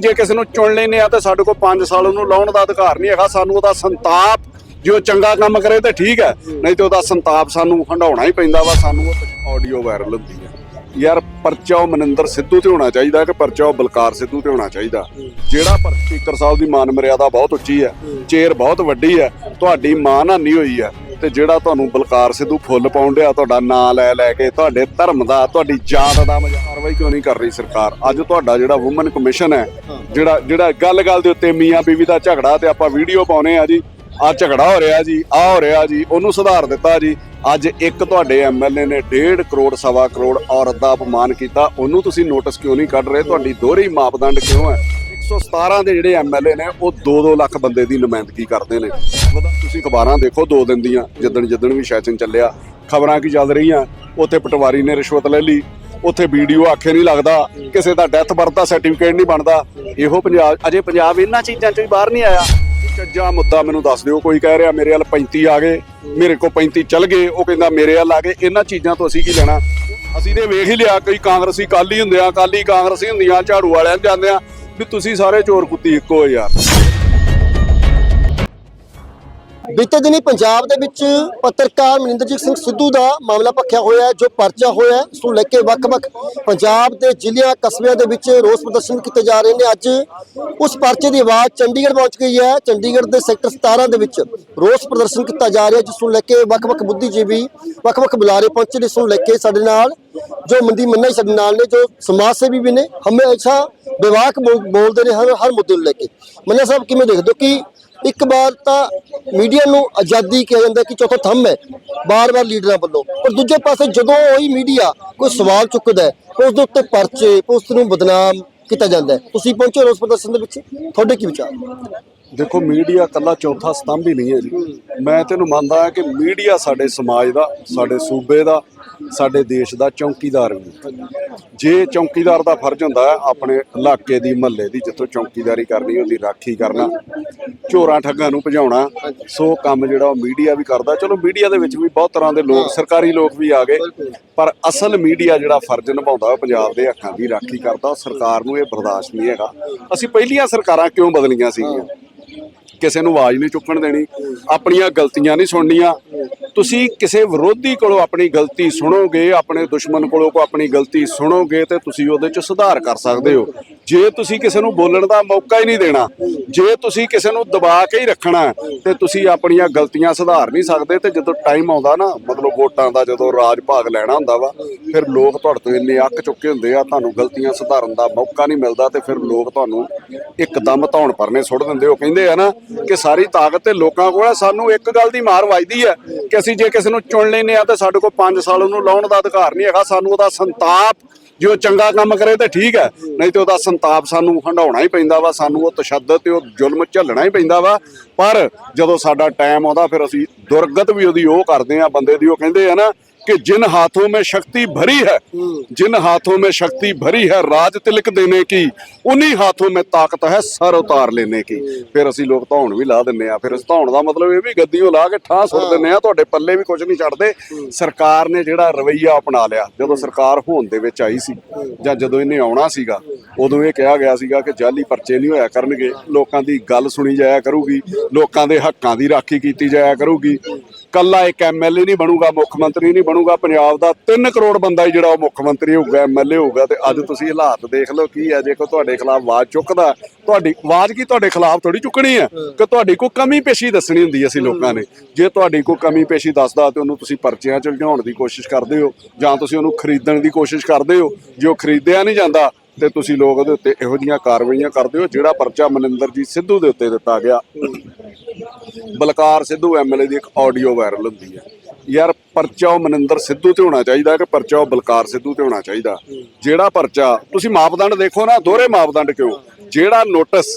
ਜੇ ਕਿਸੇ ਨੂੰ ਚੁਣ ਲੈਨੇ ਆ ਤਾਂ ਸਾਡੇ ਕੋਲ 5 ਸਾਲ ਉਹਨੂੰ ਲਾਉਣ ਦਾ ਅਧਿਕਾਰ ਨਹੀਂ ਹੈਗਾ, ਸਾਨੂੰ ਉਹਦਾ ਸੰਤਾਪ, ਜੇ ਉਹ ਚੰਗਾ ਕੰਮ ਕਰੇ ਤਾਂ ਠੀਕ ਹੈ, ਨਹੀਂ ਤੇ ਉਹਦਾ ਸੰਤਾਪ ਸਾਨੂੰ ਹੰਡਾਉਣਾ ਹੀ ਪੈਂਦਾ ਵਾ, ਸਾਨੂੰ ਉਹ ਆਡੀਓ ਵਾਇਰਲ ਹੁੰਦੀ ਹੈ। ਯਾਰ ਪਰਚਾ ਉਹ ਮਨਿੰਦਰ ਸਿੱਧੂ ਤੇ ਹੋਣਾ ਚਾਹੀਦਾ ਕਿ ਪਰਚਾ ਉਹ ਬਲਕਾਰ ਸਿੱਧੂ ਤੇ ਹੋਣਾ ਚਾਹੀਦਾ? ਜਿਹੜਾ ਪਰ ਸਪੀਕਰ ਸਾਹਿਬ ਦੀ ਮਾਨ ਮਰਿਆਦਾ ਬਹੁਤ ਉੱਚੀ ਹੈ, ਚੇਅਰ ਬਹੁਤ ਵੱਡੀ ਹੈ, ਤੁਹਾਡੀ ਮਾਨ ਹਾਨੀ ਹੋਈ ਹੈ। ਤੇ ਜਿਹੜਾ ਤੁਹਾਨੂੰ ਬਲਕਾਰ ਸਿੱਧੂ ਫੁੱਲ ਪਾਉਣ ਡਿਆ ਤੁਹਾਡਾ ਨਾਂ ਲੈ ਲੈ ਕੇ, ਤੁਹਾਡੇ ਧਰਮ ਦਾ, ਤੁਹਾਡੀ ਜਾਤ ਦਾ ਮਜ਼ਾ ਕਾਰਵਾਈ ਕਿਉਂ ਨਹੀਂ ਕਰ ਰਹੀ ਸਰਕਾਰ? ਅੱਜ ਤੁਹਾਡਾ ਜਿਹੜਾ ਔਮਨ ਕਮਿਸ਼ਨ ਹੈ, ਜਿਹੜਾ ਜਿਹੜਾ ਗੱਲ-ਗੱਲ ਦੇ ਉੱਤੇ ਮੀਆਂ ਬੀਵੀ ਦਾ ਝਗੜਾ ਤੇ ਆਪਾਂ ਵੀਡੀਓ ਪਾਉਨੇ ਆ ਜੀ ਆ ਝਗੜਾ ਹੋ ਰਿਹਾ ਜੀ ਆ ਹੋ ਰਿਹਾ ਜੀ, ਉਹਨੂੰ ਸੁਧਾਰ ਦਿੱਤਾ ਜੀ। ਅੱਜ ਇੱਕ ਤੁਹਾਡੇ ਐਮਐਲਏ ਨੇ 1.5 ਕਰੋੜ, ਸਵਾ ਕਰੋੜ ਔਰਤ ਦਾ ਅਪਮਾਨ ਕੀਤਾ, ਉਹਨੂੰ ਤੁਸੀਂ ਨੋਟਿਸ ਕਿਉਂ ਨਹੀਂ ਕੱਢ ਰਹੇ? ਤੁਹਾਡੀ ਦੋਹਰੀ ਮਾਪਦੰਡ ਕਿਉਂ ਹੈ? 117 ਦੇ ਜਿਹੜੇ ਐਮਐਲਏ ਨੇ, ਉਹ 2-2 ਲੱਖ ਬੰਦੇ ਦੀ ਨੁਮਾਇੰਦਗੀ ਕਰਦੇ ਨੇ। ਉਹਦਾ ਤੁਸੀਂ ਅਖਬਾਰਾਂ ਦੇਖੋ, ਦੋ ਦਿਨ ਦੀਆਂ ਜਿੱਦਣ ਜਿੱਦਣ ਵੀ ਸੈਸ਼ਨ ਚੱਲਿਆ। ਖਬਰਾਂ ਕੀ ਚੱਲ ਰਹੀਆਂ? ਉੱਥੇ ਪਟਵਾਰੀ ਨੇ ਰਿਸ਼ਵਤ ਲੈ ਲਈ। ਉੱਥੇ ਵੀਡੀਓ ਆਖੇ ਨਹੀਂ ਲੱਗਦਾ। ਕਿਸੇ ਦਾ ਡੈਥ ਬਰਥ ਦਾ ਸਰਟੀਫਿਕੇਟ ਨਹੀਂ ਬਣਦਾ। ਇਹੋ ਪੰਜਾਬ, ਅਜੇ ਪੰਜਾਬ ਇਹਨਾਂ ਚੀਜ਼ਾਂ ਚੋਂ ਹੀ ਬਾਹਰ ਨਹੀਂ ਆਇਆ। ਚੱਜਾ ਮੁੱਦਾ ਮੈਨੂੰ ਦੱਸ ਦਿਓ, ਕੋਈ ਕਹਿ ਰਿਹਾ, ਮੇਰੇ ਵੱਲ 35 ਆ ਗਏ, ਮੇਰੇ ਕੋਲ 35 ਚੱਲ ਗਏ, ਉਹ ਕਹਿੰਦਾ, ਮੇਰੇ ਵੱਲ ਆ ਗਏ। ਇਹਨਾਂ ਚੀਜ਼ਾਂ ਤੋਂ ਅਸੀਂ ਕੀ ਲੈਣਾ? ਅਸੀਂ ਤੇ ਵੇਖ ਹੀ ਲਿਆ, ਕਈ ਕਾਂਗਰਸੀ ਕਾਲੀ ਹੁੰਦੇ ਆ ਕਾਲੀ ਕਾਂਗਰਸੀ ਹੁੰਦੀਆਂ, ਝਾੜੂ ਵਾਲਿਆਂ ਨੂੰ ਜਾਂਦੇ ਆ। ਵੀ ਤੁਸੀਂ ਸਾਰੇ ਚੋਰ ਕੁੱਤੀ ਇੱਕੋ ਯਾਰ। ਬੀਤੇ ਦਿਨੀ ਪੰਜਾਬ ਦੇ ਵਿੱਚ ਪੱਤਰਕਾਰ ਮਨਿੰਦਰਜੀਤ ਸਿੰਘ ਸਿੱਧੂ ਦਾ ਮਾਮਲਾ ਭਖਿਆ ਹੋਇਆ ਹੈ, ਜੋ ਪਰਚਾ ਹੋਇਆ ਹੈ ਉਸ ਨੂੰ ਲੈ ਕੇ ਵੱਖ-ਵੱਖ ਪੰਜਾਬ ਦੇ ਜ਼ਿਲ੍ਹਿਆਂ, ਕਸਬਿਆਂ ਦੇ ਵਿੱਚ ਰੋਸ ਪ੍ਰਦਰਸ਼ਨ ਕੀਤੇ ਜਾ ਰਹੇ ਨੇ। ਅੱਜ ਉਸ ਪਰਚੇ ਦੀ ਆਵਾਜ਼ ਚੰਡੀਗੜ੍ਹ ਪਹੁੰਚ ਗਈ ਹੈ। ਚੰਡੀਗੜ੍ਹ ਦੇ ਸੈਕਟਰ 17 ਦੇ ਵਿੱਚ ਰੋਸ ਪ੍ਰਦਰਸ਼ਨ ਕੀਤਾ ਜਾ ਰਿਹਾ ਜਿਸ ਨੂੰ ਲੈ ਕੇ ਵੱਖ-ਵੱਖ ਬੁੱਧੀਜੀਵੀ, ਵੱਖ-ਵੱਖ ਬੁਲਾਰੇ ਪਹੁੰਚੇ ਨੇ। ਇਸ ਨੂੰ ਲੈ ਕੇ ਸਾਡੇ ਨਾਲ ਜੋ ਮੰਦੀ ਮੰਨਾ ਸਾਡੇ ਨਾਲ ਨੇ, ਜੋ ਸਮਾਜ ਸੇਵੀ ਵੀ ਨੇ, ਹਮੇਸ਼ਾ ਵਿਵਾਕ ਬੋਲ- ਬੋਲਦੇ ਨੇ ਹਰ ਹਰ ਮੁੱਦੇ ਨੂੰ ਲੈ ਕੇ। ਮੰਨਾ ਸਾਹਿਬ, ਕਿਵੇਂ ਦੇਖਦੇ ਹੋ ਕਿ ਇੱਕ ਵਾਰ ਤਾਂ ਮੀਡੀਆ ਨੂੰ ਆਜ਼ਾਦੀ ਕਿਹਾ ਜਾਂਦਾ ਕਿ ਚੌਥਾ ਥੰਮ ਹੈ ਬਾਰ-ਬਾਰ ਲੀਡਰਾਂ ਵੱਲੋਂ। ਪਰ ਦੂਜੇ ਪਾਸੇ ਜਦੋਂ ਉਹੀ ਮੀਡੀਆ ਕੋਈ ਸਵਾਲ ਚੁੱਕਦਾ ਉਸ ਦੇ ਉੱਤੇ ਪਰਚੇ, ਉਸ ਨੂੰ ਬਦਨਾਮ ਕੀਤਾ ਜਾਂਦਾ ਤੁਸੀਂ ਪਹੁੰਚੇ ਰੋਸ ਪ੍ਰਦਰਸ਼ਨ ਦੇ ਵਿੱਚ ਤੁਹਾਡੇ ਕੀ ਵਿਚਾਰ? ਦੇਖੋ, ਮੀਡੀਆ ਕੱਲਾ ਚੌਥਾ ਸਤੰਭ ਹੀ ਨਹੀਂ ਹੈ ਜੀ। ਮੈਂ ਤੈਨੂੰ ਮੰਨਦਾ ਹਾਂ ਕਿ ਮੀਡੀਆ ਸਾਡੇ ਸਮਾਜ ਦਾ, ਸਾਡੇ ਸੂਬੇ ਦਾ ਸਾਡੇ ਦੇਸ਼ ਦਾ ਚੌਕੀਦਾਰ ਵੀ। ਜੇ ਚੌਕੀਦਾਰ ਦਾ ਫਰਜ਼ ਹੁੰਦਾ ਹੈ ਆਪਣੇ ਇਲਾਕੇ ਦੀ, ਮਹੱਲੇ ਦੀ, ਜਿੱਥੋਂ ਚੌਕੀਦਾਰੀ ਕਰਨੀ ਹੁੰਦੀ, ਰਾਖੀ ਕਰਨਾ ਚੋਰਾਂ ਠੱਗਾਂ ਨੂੰ ਭਜਾਉਣਾ, ਸੋ ਕੰਮ ਜਿਹੜਾ ਉਹ ਮੀਡੀਆ ਵੀ ਕਰਦਾ। ਚਲੋ ਮੀਡੀਆ ਦੇ ਵਿੱਚ ਵੀ ਬਹੁਤ ਤਰ੍ਹਾਂ ਦੇ ਲੋਕ, ਸਰਕਾਰੀ ਲੋਕ ਵੀ ਆ ਗਏ, ਪਰ ਅਸਲ ਮੀਡੀਆ ਜਿਹੜਾ ਫਰਜ਼ ਨਿਭਾਉਂਦਾ ਉਹ ਪੰਜਾਬ ਦੇ ਹੱਕਾਂ ਦੀ ਰਾਖੀ ਕਰਦਾ, ਉਹ ਸਰਕਾਰ ਨੂੰ ਇਹ ਬਰਦਾਸ਼ਤ ਨਹੀਂ ਹੈਗਾ। ਅਸੀਂ ਪਹਿਲੀਆਂ ਸਰਕਾਰਾਂ ਕਿਉਂ ਬਦਲੀਆਂ ਸੀਗੀਆਂ? ਕਿਸੇ ਨੂੰ ਆਵਾਜ਼ ਨਹੀਂ ਚੁੱਕਣ ਦੇਣੀ, ਆਪਣੀਆਂ ਗਲਤੀਆਂ ਨਹੀਂ ਸੁਣਨੀਆਂ ਤੁਸੀਂ ਕਿਸੇ ਵਿਰੋਧੀ ਕੋਲੋਂ ਆਪਣੀ ਗਲਤੀ ਸੁਣੋਗੇ ਆਪਣੇ ਦੁਸ਼ਮਣ ਕੋਲੋਂ ਕੋ ਆਪਣੀ ਗਲਤੀ ਸੁਣੋਗੇ ਤੇ ਤੁਸੀਂ ਉਹਦੇ 'ਚ ਸੁਧਾਰ ਕਰ ਸਕਦੇ ਹੋ। ਜੇ ਤੁਸੀਂ ਕਿਸੇ ਨੂੰ ਬੋਲਣ ਦਾ ਮੌਕਾ ਹੀ ਨਹੀਂ ਦੇਣਾ ਜੇ ਤੁਸੀਂ ਕਿਸੇ ਨੂੰ ਦਬਾ ਕੇ ਹੀ ਰੱਖਣਾ ਹੈ, ਤੇ ਤੁਸੀਂ ਆਪਣੀਆਂ ਗਲਤੀਆਂ ਸੁਧਾਰ ਨਹੀਂ ਸਕਦੇ ਤੇ ਜਦੋਂ ਟਾਈਮ ਆਉਂਦਾ ਨਾ ਮਤਲਬ ਵੋਟਾਂ ਦਾ ਜਦੋਂ ਰਾਜ ਭਾਗ ਲੈਣਾ ਹੁੰਦਾ ਵਾ ਫਿਰ ਲੋਕ ਤੁਹਾਡੇ ਤੋਂ ਇੰਨੇ ਅੱਕ ਚੁੱਕੇ ਹੁੰਦੇ ਆ ਤੁਹਾਨੂੰ ਗਲਤੀਆਂ ਸੁਧਾਰਨ ਦਾ ਮੌਕਾ ਨਹੀਂ ਮਿਲਦਾ ਤੇ ਫਿਰ ਲੋਕ ਤੁਹਾਨੂੰ ਇੱਕਦਮ ਧੌਣ ਪਰਨੇ ਸੁੱਟ ਦਿੰਦੇ। ਉਹ ਕਹਿੰਦੇ ਆ ਨਾ ਕਿ ਸਾਰੀ ਤਾਕਤ ਤੇ ਲੋਕਾਂ ਕੋਲ ਹੈ ਸਾਨੂੰ ਇੱਕ ਗੱਲ ਦੀ ਮਾਰ ਵੱਜਦੀ ਹੈ ਕਿ ਅਸੀਂ ਜੇ ਕਿਸੇ ਨੂੰ ਚੁਣ ਲੈਨੇ ਆ ਤਾਂ ਸਾਡੇ ਕੋਲ 5 ਸਾਲ ਉਹਨੂੰ ਲਾਉਣ ਦਾ ਅਧਿਕਾਰ ਨਹੀਂ ਹੈਗਾ, ਸਾਨੂੰ ਉਹਦਾ ਸੰਤਾਪ, ਜੇ ਉਹ ਚੰਗਾ ਕੰਮ ਕਰੇ ਤਾਂ ਠੀਕ ਹੈ, ਨਹੀਂ ਤੇ ਉਹਦਾ ਸੰਤਾਪ ਸਾਨੂੰ ਹੰਡਾਉਣਾ ਹੀ ਪੈਂਦਾ ਵਾ, ਸਾਨੂੰ ਉਹ ਤਸ਼ੱਦਦ ਤੇ ਉਹ ਜ਼ੁਲਮ ਝੱਲਣਾ ਹੀ ਪੈਂਦਾ ਵਾ। ਪਰ ਜਦੋਂ ਸਾਡਾ ਟਾਈਮ ਆਉਂਦਾ, ਫਿਰ ਅਸੀਂ ਦੁਰਗਤ ਵੀ ਉਹਦੀ ਉਹ ਕਰਦੇ ਆ, ਬੰਦੇ ਦੀ ਉਹ ਕਹਿੰਦੇ ਆ ਨਾ कि जिन हाथों में शक्ति भरी है जिन हाथों में शक्ति भरी है राज तिलक देने की उन्हीं हाथों में ताकत है सर उतार लेने की ਫਿਰ ਅਸੀਂ ਲੋਕ ਧੌਣ ਵੀ ਲਾ ਦਿੰਨੇ ਆ ਫਿਰ ਇਸ ਧੌਣ ਦਾ ਮਤਲਬ ਇਹ ਵੀ ਗੱਦੀਓ ਲਾ ਕੇ ਠਾਹ ਸੁੱਟ ਦਿੰਨੇ ਆ ਤੁਹਾਡੇ ਪੱਲੇ ਵੀ ਕੁਝ ਨਹੀਂ ਛੱਡਦੇ ਸਰਕਾਰ ਨੇ ਜਿਹੜਾ ਰਵਈਆ ਅਪਣਾ ਲਿਆ ਜਦੋਂ ਸਰਕਾਰ ਹੋਣ ਦੇ ਵਿੱਚ ਆਈ ਸੀ ਜਾਂ ਜਦੋਂ ਇਹਨੇ ਆਉਣਾ ਸੀਗਾ ਉਦੋਂ ਇਹ ਕਿਹਾ ਗਿਆ ਸੀਗਾ ਕਿ ਜਾਲੀ ਪਰਚੇ ਨਹੀਂ ਹੋਇਆ ਕਰਨਗੇ ਲੋਕਾਂ ਦੀ ਗੱਲ ਸੁਣੀ ਜਾਇਆ ਕਰੂਗੀ ਲੋਕਾਂ ਦੇ ਹੱਕਾਂ ਦੀ ਰਾਖੀ ਕੀਤੀ ਜਾਇਆ ਕਰੂਗੀ ਕੱਲਾ ਇੱਕ ਐਮਐਲਏ ਨਹੀਂ ਬਣੂਗਾ, ਮੁੱਖ ਮੰਤਰੀ ਨਹੀਂ ਬਣੂਗਾ, ਪੰਜਾਬ ਦਾ 3 ਕਰੋੜ ਬੰਦਾ ਹੀ ਜਿਹੜਾ ਉਹ ਮੁੱਖ ਮੰਤਰੀ ਹੋਊਗਾ ਐਮਐਲਏ ਹੋਊਗਾ ਤੇ ਅੱਜ ਤੁਸੀਂ ਹਾਲਾਤ ਦੇਖ ਲਓ ਕੀ ਹੈ ਜੇ ਕੋਈ ਤੁਹਾਡੇ ਖਿਲਾਫ ਆਵਾਜ਼ ਚੁੱਕਦਾ, ਤੁਹਾਡੀ ਆਵਾਜ਼ ਕੀ ਤੁਹਾਡੇ ਖਿਲਾਫ ਥੋੜੀ ਚੁੱਕਣੀ ਹੈ? ਕਿ ਤੁਹਾਡੀ ਕੋਈ ਕਮੀ ਪੇਸ਼ੀ ਦੱਸਣੀ ਹੁੰਦੀ ਅਸੀਂ ਲੋਕਾਂ ਨੇ। ਜੇ ਤੁਹਾਡੀ ਕੋਈ ਕਮੀ ਪੇਸ਼ੀ ਦੱਸਦਾ ਤੇ ਉਹਨੂੰ ਤੁਸੀਂ ਪਰਚਿਆਂ ਚ ਲਿਆਉਣ ਦੀ ਕੋਸ਼ਿਸ਼ ਕਰਦੇ ਹੋ ਜਾਂ ਤੁਸੀਂ ਉਹਨੂੰ ਖਰੀਦਣ ਦੀ ਕੋਸ਼ਿਸ਼ ਕਰਦੇ ਹੋ, ਜੇ ਉਹ ਖਰੀਦਿਆ ਨਹੀਂ ਜਾਂਦਾ ਤੇ ਤੁਸੀਂ ਲੋਕ ਉਹਦੇ ਉੱਤੇ ਇਹੋ ਜਿਹੀਆਂ ਕਾਰਵਾਈਆਂ ਕਰਦੇ ਹੋ, ਜਿਹੜਾ ਪਰਚਾ ਮਨਿੰਦਰਜੀਤ ਸਿੱਧੂ ਦੇ ਉੱਤੇ ਦਿੱਤਾ ਗਿਆ। ਬਲਕਾਰ ਸਿੱਧੂ ਐਮਐਲਏ ਦੀ ਇੱਕ ਆਡੀਓ ਵਾਇਰਲ ਹੁੰਦੀ ਹੈ। ਯਾਰ ਪਰਚਾ ਉਹ ਮਨਿੰਦਰ ਸਿੱਧੂ ਤੇ ਹੋਣਾ ਚਾਹੀਦਾ ਕਿ ਪਰਚਾ ਉਹ ਬਲਕਾਰ ਸਿੱਧੂ ਤੇ ਹੋਣਾ ਚਾਹੀਦਾ। ਜਿਹੜਾ ਪਰਚਾ, ਤੁਸੀਂ ਮਾਪਦੰਡ ਦੇਖੋ ਨਾ, ਦੋਹਰੇ ਮਾਪਦੰਡ ਕਿਉਂ? ਜਿਹੜਾ ਨੋਟਿਸ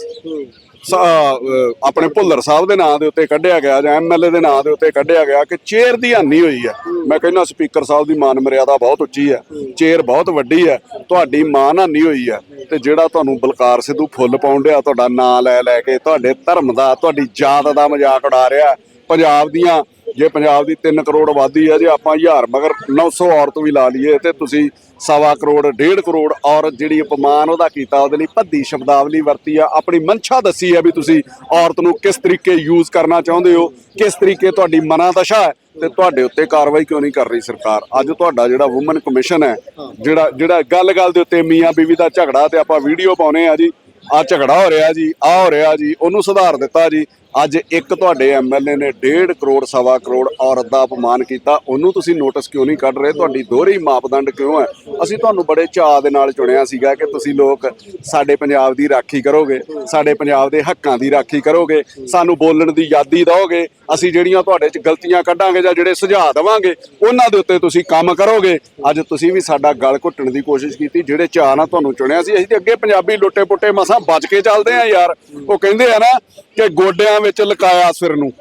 ਆਪਣੇ ਭੁੱਲਰ ਸਾਹਿਬ ਦੇ ਨਾਂ ਦੇ ਉੱਤੇ ਕੱਢਿਆ ਗਿਆ ਜਾਂ ਐਮਐਲਏ ਦੇ ਨਾਂ ਦੇ ਉੱਤੇ ਕੱਢਿਆ ਗਿਆ ਕਿ ਚੇਅਰ ਦੀ ਹਾਨੀ ਹੋਈ ਹੈ। ਮੈਂ ਕਹਿੰਦਾ ਸਪੀਕਰ ਸਾਹਿਬ ਦੀ ਮਾਨ ਮਰਿਆਦਾ ਬਹੁਤ ਉੱਚੀ ਹੈ, ਚੇਅਰ ਬਹੁਤ ਵੱਡੀ ਹੈ, ਤੁਹਾਡੀ ਮਾਨ ਹਾਨੀ ਹੋਈ ਹੈ ਤੇ ਜਿਹੜਾ ਤੁਹਾਨੂੰ ਬਲਕਾਰ ਸਿੱਧੂ ਫੁੱਲ ਪਾਉਣ ਡਿਆ, ਤੁਹਾਡਾ ਨਾਂ ਲੈ ਲੈ ਕੇ, ਤੁਹਾਡੇ ਧਰਮ ਦਾ, ਤੁਹਾਡੀ ਜਾਤ ਦਾ ਮਜ਼ਾਕ ਉਡਾ ਰਿਹਾ, ਪੰਜਾਬ ਦੀਆਂ ਜੇ ਪੰਜਾਬ ਦੀ 3 ਕਰੋੜ ਆਬਾਦੀ ਹੈ ਜੇ ਆਪਾਂ ਹਜ਼ਾਰ, ਮਗਰ 900 ਔਰਤ ਵੀ ਲਾ ਲਈਏ ਤੇ ਤੁਸੀਂ ਸਵਾ ਕਰੋੜ, ਡੇਢ ਕਰੋੜ ਔਰਤ ਜਿਹੜੀ ਅਪਮਾਨ ਉਹਦਾ ਕੀਤਾ, ਉਹਦੇ ਲਈ ਭੱਦੀ ਸ਼ਬਦਾਵਲੀ ਵਰਤੀ ਆ। ਆਪਣੀ ਮਨਸ਼ਾ ਦੱਸੀ ਆ ਵੀ ਤੁਸੀਂ ਔਰਤ ਨੂੰ ਕਿਸ ਤਰੀਕੇ ਯੂਜ਼ ਕਰਨਾ ਚਾਹੁੰਦੇ ਹੋ, ਕਿਸ ਤਰੀਕੇ ਤੁਹਾਡੀ ਮਨਾ ਦਸ਼ਾ ਹੈ, ਤੇ ਤੁਹਾਡੇ ਉੱਤੇ ਕਾਰਵਾਈ ਕਿਉਂ ਨਹੀਂ ਕਰ ਰਹੀ ਸਰਕਾਰ? ਅੱਜ ਤੁਹਾਡਾ ਜਿਹੜਾ ਔਮਨ ਕਮਿਸ਼ਨ ਹੈ, ਜਿਹੜਾ ਜਿਹੜਾ ਗੱਲ-ਗੱਲ ਦੇ ਉੱਤੇ ਮੀਆਂ ਬੀਵੀ ਦਾ ਝਗੜਾ ਤੇ ਆਪਾਂ ਵੀਡੀਓ ਪਾਉਨੇ ਆ ਜੀ ਆ ਝਗੜਾ ਹੋ ਰਿਹਾ ਜੀ ਆ ਹੋ ਰਿਹਾ ਜੀ, ਉਹਨੂੰ ਸੁਧਾਰ ਦਿੱਤਾ ਜੀ ਅੱਜ ਇੱਕ ਤੁਹਾਡੇ ਐਮਐਲਏ ਨੇ 1.5 ਕਰੋੜ, ਸਵਾ ਕਰੋੜ ਔਰਤ ਦਾ ਅਪਮਾਨ ਕੀਤਾ। ਉਹਨੂੰ ਤੁਸੀਂ ਨੋਟਿਸ ਕਿਉਂ ਨਹੀਂ ਕੱਢ ਰਹੇ? ਤੁਹਾਡੀ ਦੋਹਰੀ ਮਾਪਦੰਡ ਕਿਉਂ ਹੈ? ਅਸੀਂ ਤੁਹਾਨੂੰ ਬੜੇ ਚਾਅ ਦੇ ਨਾਲ ਚੁਣਿਆ ਸੀਗਾ ਕਿ ਤੁਸੀਂ ਲੋਕ ਸਾਡੇ ਪੰਜਾਬ ਦੀ ਰਾਖੀ ਕਰੋਗੇ, ਸਾਡੇ ਪੰਜਾਬ ਦੇ ਹੱਕਾਂ ਦੀ ਰਾਖੀ ਕਰੋਗੇ, ਸਾਨੂੰ ਬੋਲਣ ਦੀ ਆਜ਼ਾਦੀ ਦਿਓਗੇ, ਅਸੀਂ ਜਿਹੜੀਆਂ ਤੁਹਾਡੇ 'ਚ ਗਲਤੀਆਂ ਕੱਢਾਂਗੇ ਜਾਂ ਜਿਹੜੇ ਸੁਝਾਅ ਦੇਵਾਂਗੇ, ਉਹਨਾਂ ਦੇ ਉੱਤੇ ਤੁਸੀਂ ਕੰਮ ਕਰੋਗੇ। ਅੱਜ ਤੁਸੀਂ ਵੀ ਸਾਡਾ ਗਲ ਘੁੱਟਣ ਦੀ ਕੋਸ਼ਿਸ਼ ਕੀਤੀ, ਜਿਹੜੇ ਚਾਅ ਨਾਲ ਤੁਹਾਨੂੰ ਚੁਣਿਆ ਸੀ, ਅਸੀਂ ਤੇ ਅੱਗੇ ਪੰਜਾਬੀ ਲੁੱਟੇ ਪੁੱਟੇ ਮਸਾਂ ਬਚ ਕੇ ਚੱਲਦੇ ਆ ਯਾਰ। ਉਹ ਕਹਿੰਦੇ ਆ ਨਾ ਕਿ ਗੋਡਿਆਂ ਵਿੱਚ ਲਕਾਇਆ ਸਿਰ ਨੂੰ।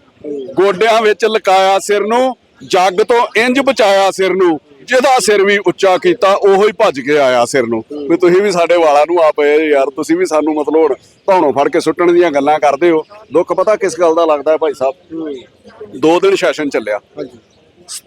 ਗੋਡਿਆਂ ਵਿੱਚ ਲਕਾਇਆ ਸਿਰ ਨੂੰ ਜੱਗ ਤੋਂ ਇੰਜ ਬਚਾਇਆ ਸਿਰ ਨੂੰ ਜਿਹਦਾ ਸਿਰ ਵੀ ਉੱਚਾ ਕੀਤਾ ਉਹੋ ਹੀ ਭੱਜ ਕੇ ਆਇਆ ਸਿਰ ਨੂੰ। ਵੀ ਤੁਸੀਂ ਵੀ ਸਾਡੇ ਵਾਲਾਂ ਨੂੰ ਆ ਪਏ ਜੇ ਯਾਰ ਤੁਸੀਂ ਵੀ ਸਾਨੂੰ ਮਤਲਬ ਹੁਣ ਧੌਣੋਂ ਫੜ ਕੇ ਸੁੱਟਣ ਦੀਆਂ ਗੱਲਾਂ ਕਰਦੇ ਹੋ। ਦੁੱਖ ਪਤਾ ਕਿਸ ਗੱਲ ਦਾ ਲੱਗਦਾ ਹੈ ਭਾਈ ਸਾਹਿਬ? ਦੋ ਦਿਨ ਸੈਸ਼ਨ ਚੱਲਿਆ।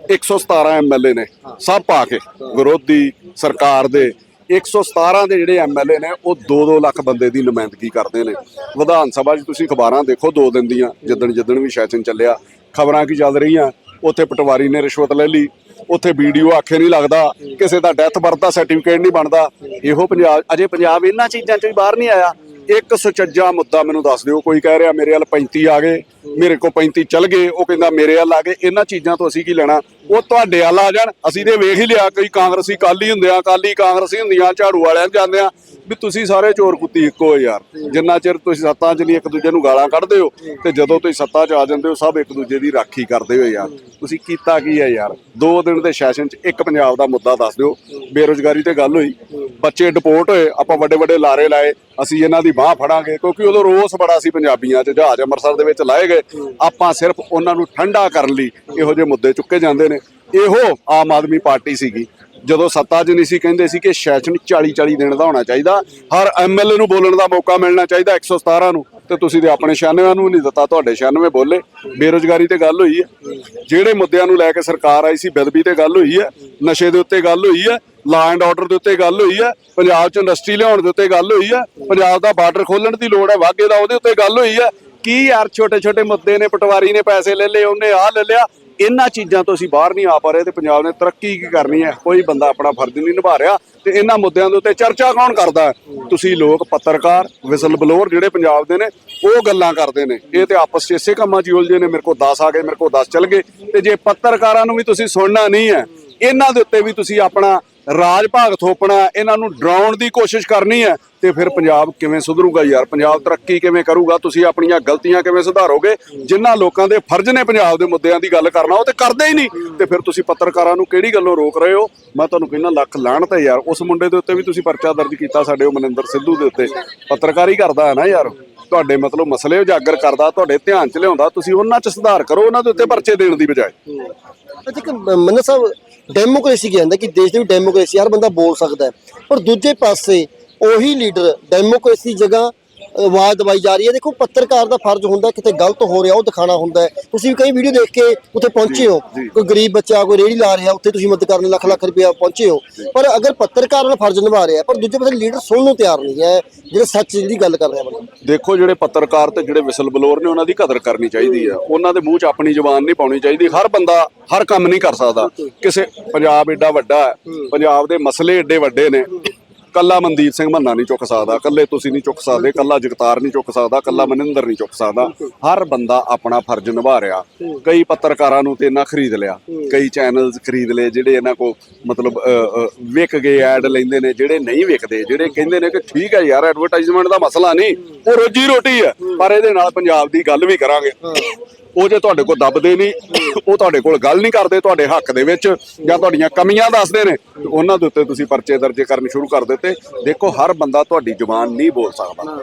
117 ਐਮਐਲਏ ਨੇ। ਸਭ ਪਾ ਕੇ ਵਿਰੋਧੀ ਸਰਕਾਰ ਦੇ 117 ਦੇ ਜਿਹੜੇ ਐਮਐਲਏ ਨੇ, ਉਹ 2-2 ਲੱਖ ਬੰਦੇ ਦੀ ਨੁਮਾਇੰਦਗੀ ਕਰਦੇ ਨੇ। ਵਿਧਾਨ ਸਭਾ 'ਚ ਤੁਸੀਂ ਅਖਬਾਰਾਂ ਦੇਖੋ, ਦੋ ਦਿਨ ਦੀਆਂ ਜਿੱਦਣ ਜਿੱਦਣ ਵੀ ਸੈਸ਼ਨ ਚੱਲਿਆ, ਖਬਰਾਂ ਕੀ ਚੱਲ ਰਹੀਆਂ? ਉੱਥੇ ਪਟਵਾਰੀ ਨੇ ਰਿਸ਼ਵਤ ਲੈ ਲਈ, ਉੱਥੇ ਵੀਡੀਓ ਆਖੇ ਨਹੀਂ ਲੱਗਦਾ, ਕਿਸੇ ਦਾ ਡੈਥ ਬਰਥ ਦਾ ਸਰਟੀਫਿਕੇਟ ਨਹੀਂ ਬਣਦਾ। ਇਹੋ ਪੰਜਾਬ, ਅਜੇ ਪੰਜਾਬ ਇਹਨਾਂ ਚੀਜ਼ਾਂ 'ਚੋਂ ਹੀ ਬਾਹਰ ਨਹੀਂ ਆਇਆ। ਇੱਕ ਸੁਚੱਜਾ ਮੁੱਦਾ ਮੈਨੂੰ ਦੱਸ ਦਿਓ, ਕੋਈ ਕਹਿ ਰਿਹਾ, ਮੇਰੇ ਵੱਲ 35 ਆ ਗਏ। ਮੇਰੇ ਕੋਲ 35 ਚੱਲ ਗਏ, ਉਹ ਕਹਿੰਦਾ ਮੇਰੇ ਵੱਲ ਆ ਗਏ, ਇਹਨਾਂ ਚੀਜ਼ਾਂ ਤੋਂ ਅਸੀਂ ਕੀ ਲੈਣਾ? ਉਹ ਤੁਹਾਡੇ ਵੱਲ ਆ ਜਾਣ, ਅਸੀਂ ਤੇ ਵੇਖ ਹੀ ਲਿਆ, ਕਈ ਕਾਂਗਰਸੀ ਕਾਲੀ ਹੁੰਦੇ ਆ ਕਾਲੀ ਕਾਂਗਰਸੀ ਹੁੰਦੀਆਂ, ਝਾੜੂ ਵਾਲਿਆਂ ਨੂੰ ਜਾਂਦੇ ਆ, ਵੀ ਤੁਸੀਂ ਸਾਰੇ ਚੋਰ ਕੁੱਤੀ ਇੱਕੋ ਯਾਰ। ਜਿੰਨਾ ਚਿਰ ਤੁਸੀਂ ਸੱਤਾਂ 'ਚ ਨਹੀਂ, ਇੱਕ ਦੂਜੇ ਨੂੰ ਗਾਲਾਂ ਕੱਢਦੇ ਹੋ, ਤੇ ਜਦੋਂ ਤੁਸੀਂ ਸੱਤਾ 'ਚ ਆ ਜਾਂਦੇ ਹੋ, ਸਭ ਇੱਕ ਦੂਜੇ ਦੀ ਰਾਖੀ ਕਰਦੇ ਹੋ ਯਾਰ। ਤੁਸੀਂ ਕੀਤਾ ਕੀ ਹੈ ਯਾਰ? ਦੋ ਦਿਨ ਦੇ ਸੈਸ਼ਨ 'ਚ ਇੱਕ ਪੰਜਾਬ ਦਾ ਮੁੱਦਾ ਦੱਸ ਦਿਓ। ਬੇਰੋਜ਼ਗਾਰੀ ਤੇ ਗੱਲ ਹੋਈ। ਬੱਚੇ ਡਿਪੋਰਟ ਹੋਏ, ਆਪਾਂ ਵੱਡੇ ਵੱਡੇ ਲਾਰੇ ਲਾਏ, ਅਸੀਂ ਇਹਨਾਂ ਦੀ ਬਾਹ ਫੜਾਂਗੇ, ਕਿਉਂਕਿ ਉਦੋਂ ਰੋਸ ਬੜਾ ਸੀ ਪੰਜਾਬੀਆਂ 'ਚ, ਜਹਾਜ਼ ਅੰਮ੍ਰਿਤਸਰ ਦੇ ਵਿੱਚ ਲਾਏ ਗਏ ਆਪਾਂ ਸਿਰਫ ਉਹਨਾਂ ਨੂੰ ਠੰਡਾ ਕਰਨ ਲਈ ਇਹੋ ਜਿਹੇ ਮੁੱਦੇ ਚੁੱਕੇ ਜਾਂਦੇ ਨੇ। ਇਹੋ ਆਮ ਆਦਮੀ ਪਾਰਟੀ ਸੀਗੀ। ਜਦੋਂ ਸੱਤਾ 'ਚ ਨਹੀਂ ਸੀ, ਕਹਿੰਦੇ ਸੀ ਕਿ ਸੈਸ਼ਨ 40 40 ਦਿਨ ਦਾ ਹੋਣਾ ਚਾਹੀਦਾ। ਹਰ ਐਮਐਲਏ ਨੂੰ ਬੋਲਣ ਦਾ ਮੌਕਾ ਮਿਲਣਾ ਚਾਹੀਦਾ 117 ਨੂੰ। ਤੇ ਤੁਸੀਂ ਤੇ ਆਪਣੇ 96 ਨੂੰ ਨਹੀਂ ਦਿੱਤਾ, ਤੁਹਾਡੇ 96 ਬੋਲੇ। ਬੇਰੋਜ਼ਗਾਰੀ ਤੇ ਗੱਲ ਹੋਈ ਹੈ। ਜਿਹੜੇ ਮੁੱਦਿਆਂ ਨੂੰ ਲੈ ਕੇ ਸਰਕਾਰ ਆਈ ਸੀ ਬਦਬੀ ਤੇ ਗੱਲ ਹੋਈ ਹੈ। ਨਸ਼ੇ ਦੇ ਉੱਤੇ ਗੱਲ ਹੋਈ ਹੈ। ਲਾ ਐਂਡ ਆਰਡਰ ਦੇ ਉੱਤੇ ਗੱਲ ਹੋਈ ਹੈ। ਪੰਜਾਬ 'ਚ ਇੰਡਸਟਰੀ ਲਿਆਉਣ ਦੇ ਉੱਤੇ ਗੱਲ ਹੋਈ ਹੈ। ਪੰਜਾਬ ਦਾ ਬਾਰਡਰ ਖੋਲਣ ਦੀ ਲੋੜ ਹੈ ਵਾਗੇ ਦਾ ਉਹਦੇ ਉੱਤੇ ਗੱਲ ਹੋਈ ਹੈ। ਕੀ ਯਾਰ, ਛੋਟੇ ਛੋਟੇ ਮੁੱਦੇ ਨੇ, ਪਟਵਾਰੀ ਨੇ ਪੈਸੇ ਲੈ ਲਏ, ਉਹਨੇ ਆਹ ਲੈ ਲਿਆ। ਇਹਨਾਂ ਚੀਜ਼ਾਂ ਤੋਂ ਅਸੀਂ ਬਾਹਰ ਨਹੀਂ ਆ ਪਾ ਰਹੇ ਤੇ ਪੰਜਾਬ ਨੇ ਤਰੱਕੀ ਕੀ ਕਰਨੀ ਹੈ? ਕੋਈ ਬੰਦਾ ਆਪਣਾ ਫਰਜ਼ ਨਹੀਂ ਨਿਭਾ ਰਿਹਾ ਤੇ ਇਹਨਾਂ ਮੁੱਦਿਆਂ ਦੇ ਉੱਤੇ ਚਰਚਾ ਕੌਣ ਕਰਦਾ ਹੈ? ਤੁਸੀਂ ਲੋਕ ਪੱਤਰਕਾਰ, ਵਿਸਲ ਬਲੋਰ ਜਿਹੜੇ ਪੰਜਾਬ ਦੇ ਨੇ, ਉਹ ਗੱਲਾਂ ਕਰਦੇ ਨੇ। ਇਹ ਤੇ ਆਪਸ 'ਚ ਇਸੇ ਕੰਮਾਂ 'ਚ ਹੀ ਉਲਝੇ ਨੇ, ਮੇਰੇ ਕੋਲ 10 ਆ ਗਏ, ਮੇਰੇ ਕੋਲ 10 ਚੱਲ ਗਏ। ਤੇ ਜੇ ਪੱਤਰਕਾਰਾਂ ਨੂੰ ਵੀ ਤੁਸੀਂ ਸੁਣਨਾ ਨਹੀਂ ਹੈ, ਇਹਨਾਂ ਦੇ ਉੱਤੇ ਵੀ ਤੁਸੀਂ ਆਪਣਾ ਰਾਜ ਭਾਗ ਥੋਪਣਾ ਇਹਨਾਂ ਨੂੰ ਡਰਾਉਣ ਦੀ ਕੋਸ਼ਿਸ਼ ਕਰਨੀ ਹੈ ਤੇ ਫਿਰ ਪੰਜਾਬ ਕਿਵੇਂ ਸੁਧਰੂਗਾ ਯਾਰ? ਪੰਜਾਬ ਤਰੱਕੀ ਕਿਵੇਂ ਕਰੂਗਾ? ਤੁਸੀਂ ਆਪਣੀਆਂ ਗਲਤੀਆਂ ਕਿਵੇਂ ਸੁਧਾਰੋਗੇ? ਜਿਨ੍ਹਾਂ ਲੋਕਾਂ ਦੇ ਫਰਜ਼ ਨੇ ਪੰਜਾਬ ਦੇ ਮੁੱਦਿਆਂ ਦੀ ਗੱਲ ਕਰਨਾ, ਉਹ ਤੇ ਕਰਦੇ ਹੀ ਨਹੀਂ। ਤੇ ਫਿਰ ਤੁਸੀਂ ਪੱਤਰਕਾਰਾਂ ਨੂੰ ਕਿਹੜੀ ਗੱਲੋਂ ਰੋਕ ਰਹੇ ਹੋ? ਮੈਂ ਤੁਹਾਨੂੰ ਕਹਿੰਦਾ ਲੱਖ ਲਾਹਣਤ ਹੈ ਯਾਰ, ਉਸ ਮੁੰਡੇ ਦੇ ਉੱਤੇ ਵੀ ਤੁਸੀਂ ਪਰਚਾ ਦਰਜ ਕੀਤਾ ਸਾਡੇ ਉਹ ਮਨਿੰਦਰ ਸਿੱਧੂ ਦੇ ਉੱਤੇ। ਪੱਤਰਕਾਰੀ ਕਰਦਾ ਹੈ ਨਾ ਯਾਰ, ਤੁਹਾਡੇ ਮਤਲਬ ਮਸਲੇ ਉਜਾਗਰ ਕਰਦਾ, ਤੁਹਾਡੇ ਧਿਆਨ 'ਚ ਲਿਆਉਂਦਾ, ਤੁਸੀਂ ਉਹਨਾਂ 'ਚ ਸੁਧਾਰ ਕਰੋ, ਉਹਨਾਂ ਦੇ ਉੱਤੇ ਪਰਚੇ ਦੇਣ ਦੀ ਬਜਾਏ। ਅੱਛਾ ਕਿ ਸਾਹਿਬ ਡੈਮੋਕ੍ਰੇਸੀ ਕਹਿੰਦਾ ਕਿ ਦੇਸ਼ ਦੇ ਵਿੱਚ ਡੈਮੋਕ੍ਰੇਸੀ ਹਰ ਬੰਦਾ ਬੋਲ ਸਕਦਾ ਹੈ। ਪਰ ਦੂਜੇ ਪਾਸੇ ਉਹੀ ਲੀਡਰ ਡੈਮੋਕ੍ਰੇਸੀ ਜਗ੍ਹਾ ਆਵਾਜ਼ ਦਵਾਈ ਜਾ ਰਹੀ ਹੈ। ਦੇਖੋ ਪੱਤਰਕਾਰ ਦਾ ਫਰਜ਼ ਹੁੰਦਾ ਕਿਤੇ ਗਲਤ ਹੋ ਰਿਹਾ ਉਹ ਦਿਖਾਣਾ ਹੁੰਦਾ ਤੁਸੀਂ ਵੀ ਕਈ ਵੀਡੀਓ ਦੇਖ ਕੇ ਉੱਥੇ ਪਹੁੰਚੇ ਹੋ। ਕੋਈ ਗਰੀਬ ਬੱਚਾ ਕੋਈ ਰੇੜੀ ਲਾ ਰਿਹਾ ਉੱਥੇ ਤੁਸੀਂ ਮਦਦ ਕਰਨ ਲੱਖ ਲੱਖ ਰੁਪਇਆ ਪਹੁੰਚੇ ਹੋ। ਪਰ ਅਗਰ ਪੱਤਰਕਾਰ ਦਾ ਫਰਜ਼ ਨਿਭਾ ਰਿਹਾ ਪਰ ਦੂਜੇ ਪਾਸੇ ਲੀਡਰ ਸੁਣਨ ਨੂੰ ਤਿਆਰ ਨਹੀਂ ਹੈ ਜਿਹੜੇ ਸੱਚ ਦੀ ਗੱਲ ਕਰ ਰਿਹਾ ਬੰਦਾ। ਦੇਖੋ ਜਿਹੜੇ ਪੱਤਰਕਾਰ ਤੇ ਜਿਹੜੇ ਵਿਸਲ ਬਲੋਰ ਨੇ ਉਹਨਾਂ ਦੀ ਕਦਰ ਕਰਨੀ ਚਾਹੀਦੀ ਆ। ਉਹਨਾਂ ਦੇ ਮੂੰਹ 'ਚ ਆਪਣੀ ਜ਼ੁਬਾਨ ਨਹੀਂ ਪਾਉਣੀ ਚਾਹੀਦੀ। ਹਰ ਬੰਦਾ ਹਰ ਕੰਮ ਨਹੀਂ ਕਰ ਸਕਦਾ। ਕਿਸੇ ਪੰਜਾਬ ਏਡਾ ਵੱਡਾ ਹੈ। ਪੰਜਾਬ ਦੇ ਮਸਲੇ ਏਡੇ ਵੱਡੇ ਨੇ। ਕੱਲਾ ਮਨਦੀਪ ਸਿੰਘ ਮੰਨਾ ਨਹੀਂ ਚੁੱਕ ਸਕਦਾ ਕੱਲੇ ਤੁਸੀਂ ਨਹੀਂ ਚੁੱਕ ਸਕਦੇ ਕੱਲਾ ਜਗਤਾਰ ਨਹੀਂ ਚੁੱਕ ਸਕਦਾ ਕੱਲਾ ਮਨਿੰਦਰ ਨਹੀਂ ਚੁੱਕ ਸਕਦਾ। ਹਰ ਬੰਦਾ ਆਪਣਾ ਫਰਜ਼ ਨਿਭਾ ਰਿਹਾ। ਕਈ ਪੱਤਰਕਾਰਾਂ ਨੂੰ ਤੇ ਇਹਨਾਂ ਖਰੀਦ ਲਿਆ ਕਈ ਚੈਨਲਸ ਖਰੀਦ ਲਏ ਜਿਹੜੇ ਇਹਨਾਂ ਕੋ ਮਤਲਬ ਵਿਕ ਗਏ ਐਡ ਲੈਂਦੇ ਨੇ ਜਿਹੜੇ ਨਹੀਂ ਵਿਕਦੇ ਜਿਹੜੇ ਕਹਿੰਦੇ ਨੇ ਕਿ ਠੀਕ ਹੈ ਯਾਰ ਐਡਵਰਟਾਈਜ਼ਮੈਂਟ ਦਾ ਮਸਲਾ ਨਹੀਂ ਉਹ ਰੋਜੀ ਰੋਟੀ ਹੈ। ਪਰ ਇਹਦੇ ਨਾਲ ਪੰਜਾਬ ਦੀ ਗੱਲ ਵੀ ਕਰਾਂਗੇ। ਉਹ ਜੇ ਤੁਹਾਡੇ ਕੋਲ ਦੱਬਦੇ ਨਹੀਂ ਉਹ ਤੁਹਾਡੇ ਕੋਲ ਗੱਲ ਨਹੀਂ ਕਰਦੇ ਤੁਹਾਡੇ ਹੱਕ ਦੇ ਵਿੱਚ ਜਾਂ ਤੁਹਾਡੀਆਂ ਕਮੀਆਂ ਦੱਸਦੇ ਨੇ ਤੇ ਉਹਨਾਂ ਦੇ ਉੱਤੇ ਤੁਸੀਂ ਪਰਚੇ ਦਰਜ ਕਰਨੇ ਸ਼ੁਰੂ ਕਰ ਦਿੱਤੇ ਦੇਖੋ ਹਰ ਬੰਦਾ ਤੁਹਾਡੀ ਜ਼ੁਬਾਨ ਨਹੀਂ ਬੋਲ ਸਕਦਾ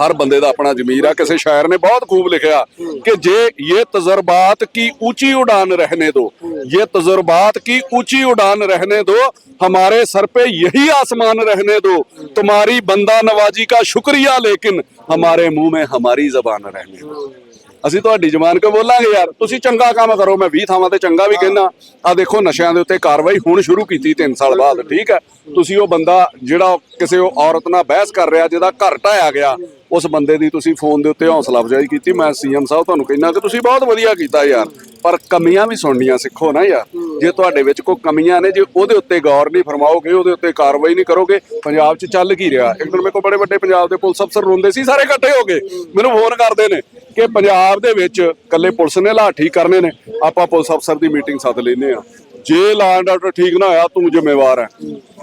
ਹਰ ਬੰਦੇ ਦਾ ਆਪਣਾ ਜ਼ਮੀਰ ਆ ਕਿਸੇ ਸ਼ਾਇਰ ਨੇ ਬਹੁਤ ਖੂਬ ਲਿਖਿਆ ਕਿ ਜੇ ਇਹ ਤਜਰਬਾਤ ਕੀ ਉੱਚੀ ਉਡਾਨ रहने दो ये तजुर्बात की ऊंची उड़ान रहने दो हमारे सर पे यही आसमान रहने दो तुम्हारी बंदा नवाजी का शुक्रिया लेकिन हमारे मुंह में हमारी जबान रहने दो ਅਸੀਂ ਤੁਹਾਡੀ ਜ਼ਬਾਨ ਕਿਉਂ ਬੋਲਾਂਗੇ ਯਾਰ? ਤੁਸੀਂ ਚੰਗਾ ਕੰਮ ਕਰੋ ਮੈਂ 20 ਥਾਵਾਂ ਤੇ ਚੰਗਾ ਵੀ ਕਹਿਣਾ ਆ ਦੇਖੋ ਨਸ਼ਿਆਂ ਦੇ ਉੱਤੇ ਕਾਰਵਾਈ ਹੁਣ ਸ਼ੁਰੂ ਕੀਤੀ 3 ਸਾਲ ਬਾਅਦ ਠੀਕ ਹੈ? ਤੁਸੀਂ ਉਹ ਬੰਦਾ ਜਿਹੜਾ ਕਿਸੇ ਔਰਤ ਨਾਲ ਬਹਿਸ ਕਰ ਰਿਹਾ ਜਿਹਦਾ ਘਰ ਢਾਇਆ ਗਿਆ ਉਸ ਬੰਦੇ ਦੀ ਤੁਸੀਂ ਫੋਨ ਦੇ ਉੱਤੇ ਹੌਸਲਾ ਅਫਜ਼ਾਈ ਕੀਤੀ, ਮੈਂ ਸੀਐਮ ਸਾਹਿਬ ਤੁਹਾਨੂੰ ਕਹਿੰਦਾ ਕਿ ਤੁਸੀਂ ਬਹੁਤ ਵਧੀਆ ਕੀਤਾ ਯਾਰ, ਪਰ ਕਮੀਆਂ ਵੀ ਸੁਣਨੀਆਂ ਸਿੱਖੋ ਨਾ ਯਾਰ। ਜੇ ਤੁਹਾਡੇ ਵਿੱਚ ਕੋਈ ਕਮੀਆਂ ਨੇ, ਜੇ ਉਹਦੇ ਉੱਤੇ ਗੌਰ ਨਹੀਂ ਫਰਮਾਓਗੇ, ਉਹਦੇ ਉੱਤੇ ਕਾਰਵਾਈ ਨਹੀਂ ਕਰੋਗੇ, ਪੰਜਾਬ 'ਚ ਚੱਲ ਕੀ ਰਿਹਾ? ਇੱਕ ਦਿਨ ਮੇਰੇ ਕੋਲ ਬੜੇ ਵੱਡੇ ਪੰਜਾਬ ਦੇ ਪੁਲਿਸ ਅਫਸਰ ਰੋਂਦੇ ਸੀ, ਸਾਰੇ ਇਕੱਠੇ ਹੋ ਗਏ। ਮੈਨੂੰ ਫੋਨ ਕਰਦੇ ਨੇ ਕਿ ਪੰਜਾਬ ਦੇ ਵਿੱਚ ਕੱਲੇ ਪੁਲਿਸ ਨੇ ਲਾ ਠੀਕ ਕਰਨੇ ਨੇ, ਆਪਾਂ ਪੁਲਿਸ ਅਫਸਰ ਦੀ ਮੀਟਿੰਗ ਸੱਦ ਲੈਨੇ ਆ ਜੇ ਲਾਂ ਡਾਕਟਰ ਠੀਕ ਨਾ ਹੋਇਆ, ਤੂੰ ਜ਼ਿੰਮੇਵਾਰ ਹੈ।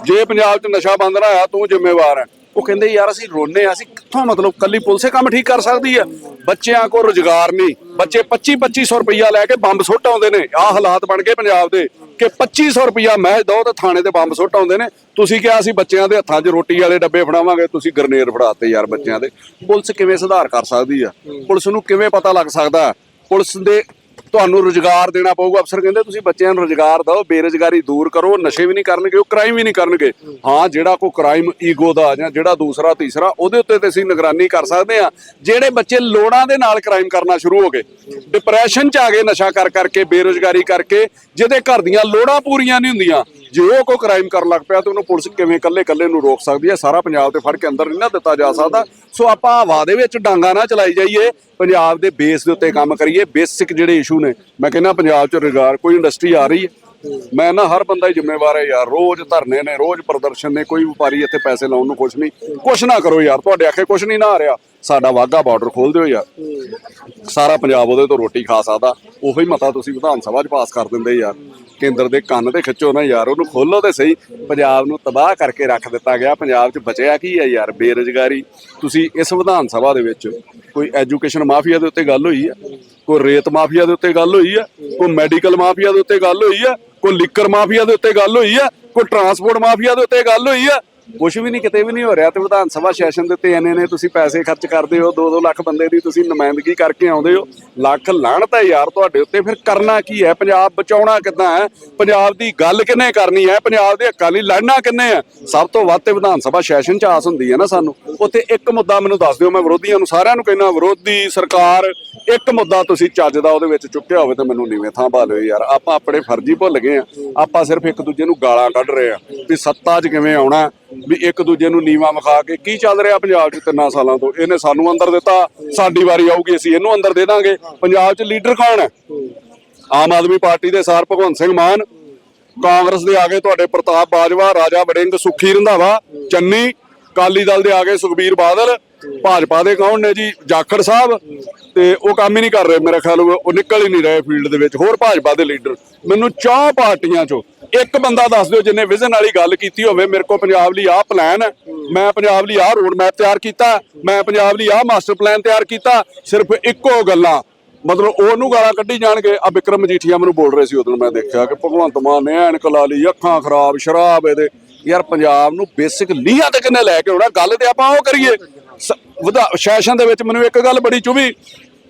ਜੇ ਪੰਜਾਬ 'ਚ ਨਸ਼ਾ ਬੰਦ ਨਾ ਹੋਇਆ, ਤੂੰ ਜ਼ਿੰਮੇਵਾਰ ਹੈ। ਉਹ ਕਹਿੰਦੇ ਯਾਰ ਅਸੀਂ ਰੋਨੇ ਆ ਅਸੀਂ ਕਿੱਥੋਂ ਮਤਲਬ ਕੱਲੀ ਪੁਲਿਸੇ ਕੰਮ ਠੀਕ ਕਰ ਸਕਦੀ ਆ ਬੱਚਿਆਂ ਕੋਲ ਰੁਜ਼ਗਾਰ ਨਹੀਂ। ਬੱਚੇ 25 2500 ਰੁਪਇਆ ਲੈ ਕੇ ਬੰਬ ਸੁੱਟ ਆਉਂਦੇ ਨੇ। ਆਹ ਹਾਲਾਤ ਬਣ ਗਏ ਪੰਜਾਬ ਦੇ ਕਿ 2500 ਰੁਪਇਆ ਮਹਿਜ ਦੋ ਤੇ ਥਾਣੇ ਤੇ ਬੰਬ ਸੁੱਟ ਆਉਂਦੇ ਨੇ। ਤੁਸੀਂ ਕਿਹਾ ਅਸੀਂ ਬੱਚਿਆਂ ਦੇ ਹੱਥਾਂ 'ਚ ਰੋਟੀ ਵਾਲੇ ਡੱਬੇ ਫੜਾਵਾਂਗੇ, ਤੁਸੀਂ ਗਰਨੇਡ ਫੜਾਤੇ ਯਾਰ ਬੱਚਿਆਂ ਦੇ। ਪੁਲਿਸ ਕਿਵੇਂ ਸੁਧਾਰ ਕਰ ਸਕਦੀ ਆ? ਪੁਲਿਸ ਨੂੰ ਕਿਵੇਂ ਪਤਾ ਲੱਗ ਸਕਦਾ? ਪੁਲਿਸ ਦੇ ਤੁਹਾਨੂੰ ਰੁਜ਼ਗਾਰ ਦੇਣਾ ਪਊਗਾ। ਅਫਸਰ ਕਹਿੰਦੇ ਤੁਸੀਂ ਬੱਚਿਆਂ ਨੂੰ ਰੁਜ਼ਗਾਰ ਦਿਓ, ਬੇਰੁਜ਼ਗਾਰੀ ਦੂਰ ਕਰੋ, ਨਸ਼ੇ ਵੀ ਨਹੀਂ ਕਰਨਗੇ, ਉਹ ਕ੍ਰਾਈਮ ਵੀ ਨਹੀਂ ਕਰਨਗੇ। ਹਾਂ, ਜਿਹੜਾ ਕੋਈ ਕ੍ਰਾਈਮ ਈਗੋ ਦਾ ਜਾਂ ਜਿਹੜਾ ਦੂਸਰਾ ਤੀਸਰਾ, ਉਹਦੇ ਉੱਤੇ ਤੇ ਅਸੀਂ ਨਿਗਰਾਨੀ ਕਰ ਸਕਦੇ ਆ ਜਿਹੜੇ ਬੱਚੇ ਲੋੜਾਂ ਦੇ ਨਾਲ ਕ੍ਰਾਈਮ ਕਰਨਾ ਸ਼ੁਰੂ ਹੋ ਗਏ ਡਿਪਰੈਸ਼ਨ ਚ ਆ ਗਏ ਨਸ਼ਾ ਕਰ ਕਰਕੇ, ਬੇਰੁਜ਼ਗਾਰੀ ਕਰਕੇ, ਜਿਹਦੇ ਘਰ ਦੀਆਂ ਲੋੜਾਂ ਪੂਰੀਆਂ ਨਹੀਂ ਹੁੰਦੀਆਂ ਜੇ ਉਹ ਕੋਈ ਕ੍ਰਾਈਮ ਕਰਨ ਲੱਗ ਪਿਆ ਤਾਂ ਉਹਨੂੰ ਪੁਲਿਸ ਕਿਵੇਂ ਇਕੱਲੇ ਇਕੱਲੇ ਨੂੰ ਰੋਕ ਸਕਦੀ ਹੈ? ਸਾਰਾ ਪੰਜਾਬ ਤੇ ਫੜ ਕੇ ਅੰਦਰ ਨਹੀਂ ਨਾ ਦਿੱਤਾ ਜਾ ਸਕਦਾ। ਸੋ ਆਪਾਂ ਹਵਾ ਦੇ ਵਿੱਚ ਡਾਂਗਾ ਨਾ ਚਲਾਈ ਜਾਈਏ। ਪੰਜਾਬ ਦੇ ਬੇਸ ਦੇ ਉੱਤੇ ਕੰਮ ਕਰੀਏ। ਬੇਸਿਕ ਜਿਹੜੇ ਇਸ਼ੂ ਨੇ, ਮੈਂ ਕਹਿੰਦਾ ਪੰਜਾਬ 'ਚ ਰੁਜ਼ਗਾਰ, ਕੋਈ ਇੰਡਸਟਰੀ ਆ ਰਹੀ ਹੈ। ਮੈਂ ਨਾ ਹਰ ਬੰਦਾ ਹੀ ਜ਼ਿੰਮੇਵਾਰ ਹੈ ਯਾਰ। ਰੋਜ਼ ਧਰਨੇ ਨੇ, ਰੋਜ਼ ਪ੍ਰਦਰਸ਼ਨ ਨੇ, ਕੋਈ ਵਪਾਰੀ ਇੱਥੇ ਪੈਸੇ ਲਾਉਣ ਨੂੰ ਕੁਛ ਨਹੀਂ। ਕੁਛ ਨਾ ਕਰੋ ਯਾਰ, ਤੁਹਾਡੇ ਆਖੇ ਕੁਛ ਨਹੀਂ ਨਾ ਆ ਰਿਹਾ। ਸਾਡਾ ਵਾਗਾ ਬਾਰਡਰ ਖੋਲ ਦਿਓ ਯਾਰ ਸਾਰਾ ਪੰਜਾਬ ਉਹਦੇ ਤੋਂ ਰੋਟੀ ਖਾ ਸਕਦਾ। ਉਹੀ ਮਤਾ ਤੁਸੀਂ ਵਿਧਾਨ ਸਭਾ 'ਚ ਪਾਸ ਕਰ ਦਿੰਦੇ ਯਾਰ। ਕੇਂਦਰ ਦੇ ਕੰਨ ਤੇ ਖਿੱਚੋ ਨਾ ਯਾਰ ਉਹਨੂੰ ਖੋਲੋ ਤੇ ਸਹੀ। ਪੰਜਾਬ ਨੂੰ ਤਬਾਹ ਕਰਕੇ ਰੱਖ ਦਿੱਤਾ ਗਿਆ। ਪੰਜਾਬ 'ਚ ਬਚਿਆ ਕੀ ਹੈ ਯਾਰ? ਬੇਰੁਜ਼ਗਾਰੀ। ਤੁਸੀਂ ਇਸ ਵਿਧਾਨ ਸਭਾ ਦੇ ਵਿੱਚ ਕੋਈ ਐਜੂਕੇਸ਼ਨ ਮਾਫੀਆ ਦੇ ਉੱਤੇ ਗੱਲ ਹੋਈ ਹੈ ਕੋਈ ਰੇਤ ਮਾਫੀਆ ਦੇ ਉੱਤੇ ਗੱਲ ਹੋਈ ਹੈ ਕੋਈ ਮੈਡੀਕਲ ਮਾਫੀਆ ਦੇ ਉੱਤੇ ਗੱਲ ਹੋਈ ਹੈ ਕੋਈ ਲਿੱਕਰ ਮਾਫੀਆ ਦੇ ਉੱਤੇ ਗੱਲ ਹੋਈ ਹੈ ਕੋਈ ਟਰਾਂਸਪੋਰਟ ਮਾਫੀਆ ਦੇ ਉੱਤੇ ਗੱਲ ਹੋਈ ਹੈ ਕੁਝ ਵੀ ਨਹੀਂ, ਕਿਤੇ ਵੀ ਨਹੀਂ ਹੋ ਰਿਹਾ ਤੇ ਵਿਧਾਨ ਸਭਾ ਸੈਸ਼ਨ ਦੇ ਉੱਤੇ ਇੰਨੇ ਨੇ, ਤੁਸੀਂ ਪੈਸੇ ਖਰਚ ਕਰਦੇ ਹੋ 2-2 ਲੱਖ ਬੰਦੇ ਦੀ ਤੁਸੀਂ ਨੁਮਾਇੰਦਗੀ ਕਰਕੇ ਆਉਂਦੇ ਹੋ, ਲੱਖ ਲਾਹਣਤ ਹੈ ਯਾਰ ਤੁਹਾਡੇ ਉੱਤੇ, ਫਿਰ ਕਰਨਾ ਕੀ ਹੈ? ਪੰਜਾਬ ਬਚਾਉਣਾ ਕਿੱਦਾਂ ਹੈ? ਪੰਜਾਬ ਦੀ ਗੱਲ ਕਿੰਨੇ ਕਰਨੀ ਹੈ? ਪੰਜਾਬ ਦੇ ਹੱਕਾਂ ਲਈ ਲੜਨਾ ਕਿੰਨੇ ਹੈ? ਸਭ ਤੋਂ ਵੱਧ ਤੇ ਵਿਧਾਨ ਸਭਾ ਸੈਸ਼ਨ ਚ ਆਸ ਹੁੰਦੀ ਹੈ ਨਾ ਸਾਨੂੰ। ਉੱਥੇ ਇੱਕ ਮੁੱਦਾ ਮੈਨੂੰ ਦੱਸ ਦਿਓ, ਮੈਂ ਵਿਰੋਧੀਆਂ ਨੂੰ ਸਾਰਿਆਂ ਨੂੰ ਕਹਿੰਦਾ, ਵਿਰੋਧੀ ਸਰਕਾਰ ਇੱਕ ਮੁੱਦਾ ਤੁਸੀਂ ਚੱਜ ਦਾ ਉਹਦੇ ਵਿੱਚ ਚੁੱਕਿਆ ਹੋਵੇ ਤਾਂ ਮੈਨੂੰ ਨੀਵੇਂ ਥਾਂ ਪਾ ਲਿਓ ਯਾਰ। ਆਪਾਂ ਆਪਣੇ ਫਰਜ਼ੀ ਭੁੱਲ ਗਏ ਆ। ਆਪਾਂ ਸਿਰਫ ਇੱਕ ਦੂਜੇ ਨੂੰ ਗਾਲਾਂ ਕੱਢ ਰਹੇ ਆ ਵੀ ਸੱਤਾ 'ਚ ਕਿਵੇਂ ਆਉਣਾ, ਵੀ ਇੱਕ ਦੂਜੇ ਨੂੰ ਨੀਵਾ ਵਿਖਾ ਕੇ ਕੀ ਚੱਲ ਰਿਹਾ ਪੰਜਾਬ 'ਚ ਤਿੰਨਾਂ ਸਾਲਾਂ ਤੋਂ। ਇਹਨੇ ਸਾਨੂੰ ਅੰਦਰ ਦਿੱਤਾ, ਸਾਡੀ ਵਾਰੀ ਆਊਗੀ, ਅਸੀਂ ਇਹਨੂੰ ਅੰਦਰ ਦੇ ਦਾਂਗੇ। ਪੰਜਾਬ 'ਚ ਲੀਡਰ ਕੌਣ ਹੈ? ਆਮ ਆਦਮੀ ਪਾਰਟੀ ਦੇ ਸਾਰ ਭਗਵੰਤ ਸਿੰਘ ਮਾਨ, ਕਾਂਗਰਸ ਦੇ ਆ ਗਏ ਤੁਹਾਡੇ ਪ੍ਰਤਾਪ ਬਾਜਵਾ, ਰਾਜਾ ਵੜਿੰਗ, ਸੁਖੀ ਰੰਧਾਵਾ, ਚੰਨੀ ਕਾਲੀ ਦਲ ਦੇ ਆ ਗਏ ਸੁਖਬੀਰ ਬਾਦਲ, ਭਾਜਪਾ ਦੇ ਕੌਣ ਨੇ ਜੀ? ਜਾਖੜ ਸਾਹਿਬ। ਤੇ ਉਹ ਕੰਮ ਹੀ ਨਹੀਂ ਕਰ ਰਹੇ ਮੇਰਾ ਖਿਆਲ ਉਹ ਨਿਕਲ ਹੀ ਨਹੀਂ ਰਹੇ ਫੀਲਡ ਦੇ ਵਿੱਚ। ਹੋਰ ਭਾਜਪਾ ਦੇ ਲੀਡਰ, ਮੈਨੂੰ ਚਾਹ ਪਾਰਟੀਆਂ ਚੋਂ ਇੱਕ ਬੰਦਾ ਦੱਸ ਦਿਓ ਜਿਹਨੇ ਵਿਜ਼ਨ ਵਾਲੀ ਗੱਲ ਕੀਤੀ ਹੋਵੇ, ਮੇਰੇ ਕੋਲ ਪੰਜਾਬ ਲਈ ਆਹ ਪਲਾਨ ਹੈ। ਮੈਂ ਪੰਜਾਬ ਲਈ ਆਹ ਰੋਡ ਮੈਪ ਤਿਆਰ ਕੀਤਾ, ਮੈਂ ਪੰਜਾਬ ਲਈ ਆਹ ਮਾਸਟਰ ਪਲਾਨ ਤਿਆਰ ਕੀਤਾ, ਸਿਰਫ ਇੱਕੋ ਗੱਲਾਂ। ਮਤਲਬ ਉਹਨੂੰ ਗਾਲਾਂ ਕੱਢੀ ਜਾਣਗੇ। ਆ ਵਿਕਰਮ ਮਜੀਠੀਆ ਮੈਨੂੰ ਬੋਲ ਰਹੇ ਸੀ ਉਦੋਂ ਮੈਂ ਦੇਖਿਆ ਕਿ ਭਗਵੰਤ ਮਾਨ ਨੇ ਐਨਕ ਲਾ ਲਈ, ਅੱਖਾਂ ਖਰਾਬ, ਸ਼ਰਾਬ ਇਹਦੇ। ਯਾਰ ਪੰਜਾਬ ਨੂੰ ਬੇਸਿਕ ਲੀਹਾਂ ਤੇ ਕਿੰਨੇ ਲੈ ਕੇ ਆਉਣਾ, ਗੱਲ ਤੇ ਆਪਾਂ ਉਹ ਕਰੀਏ। ਵਧਾ ਸੈਸ਼ਨ ਦੇ ਵਿੱਚ ਮੈਨੂੰ ਇੱਕ ਗੱਲ ਬੜੀ ਚੁਭੀ।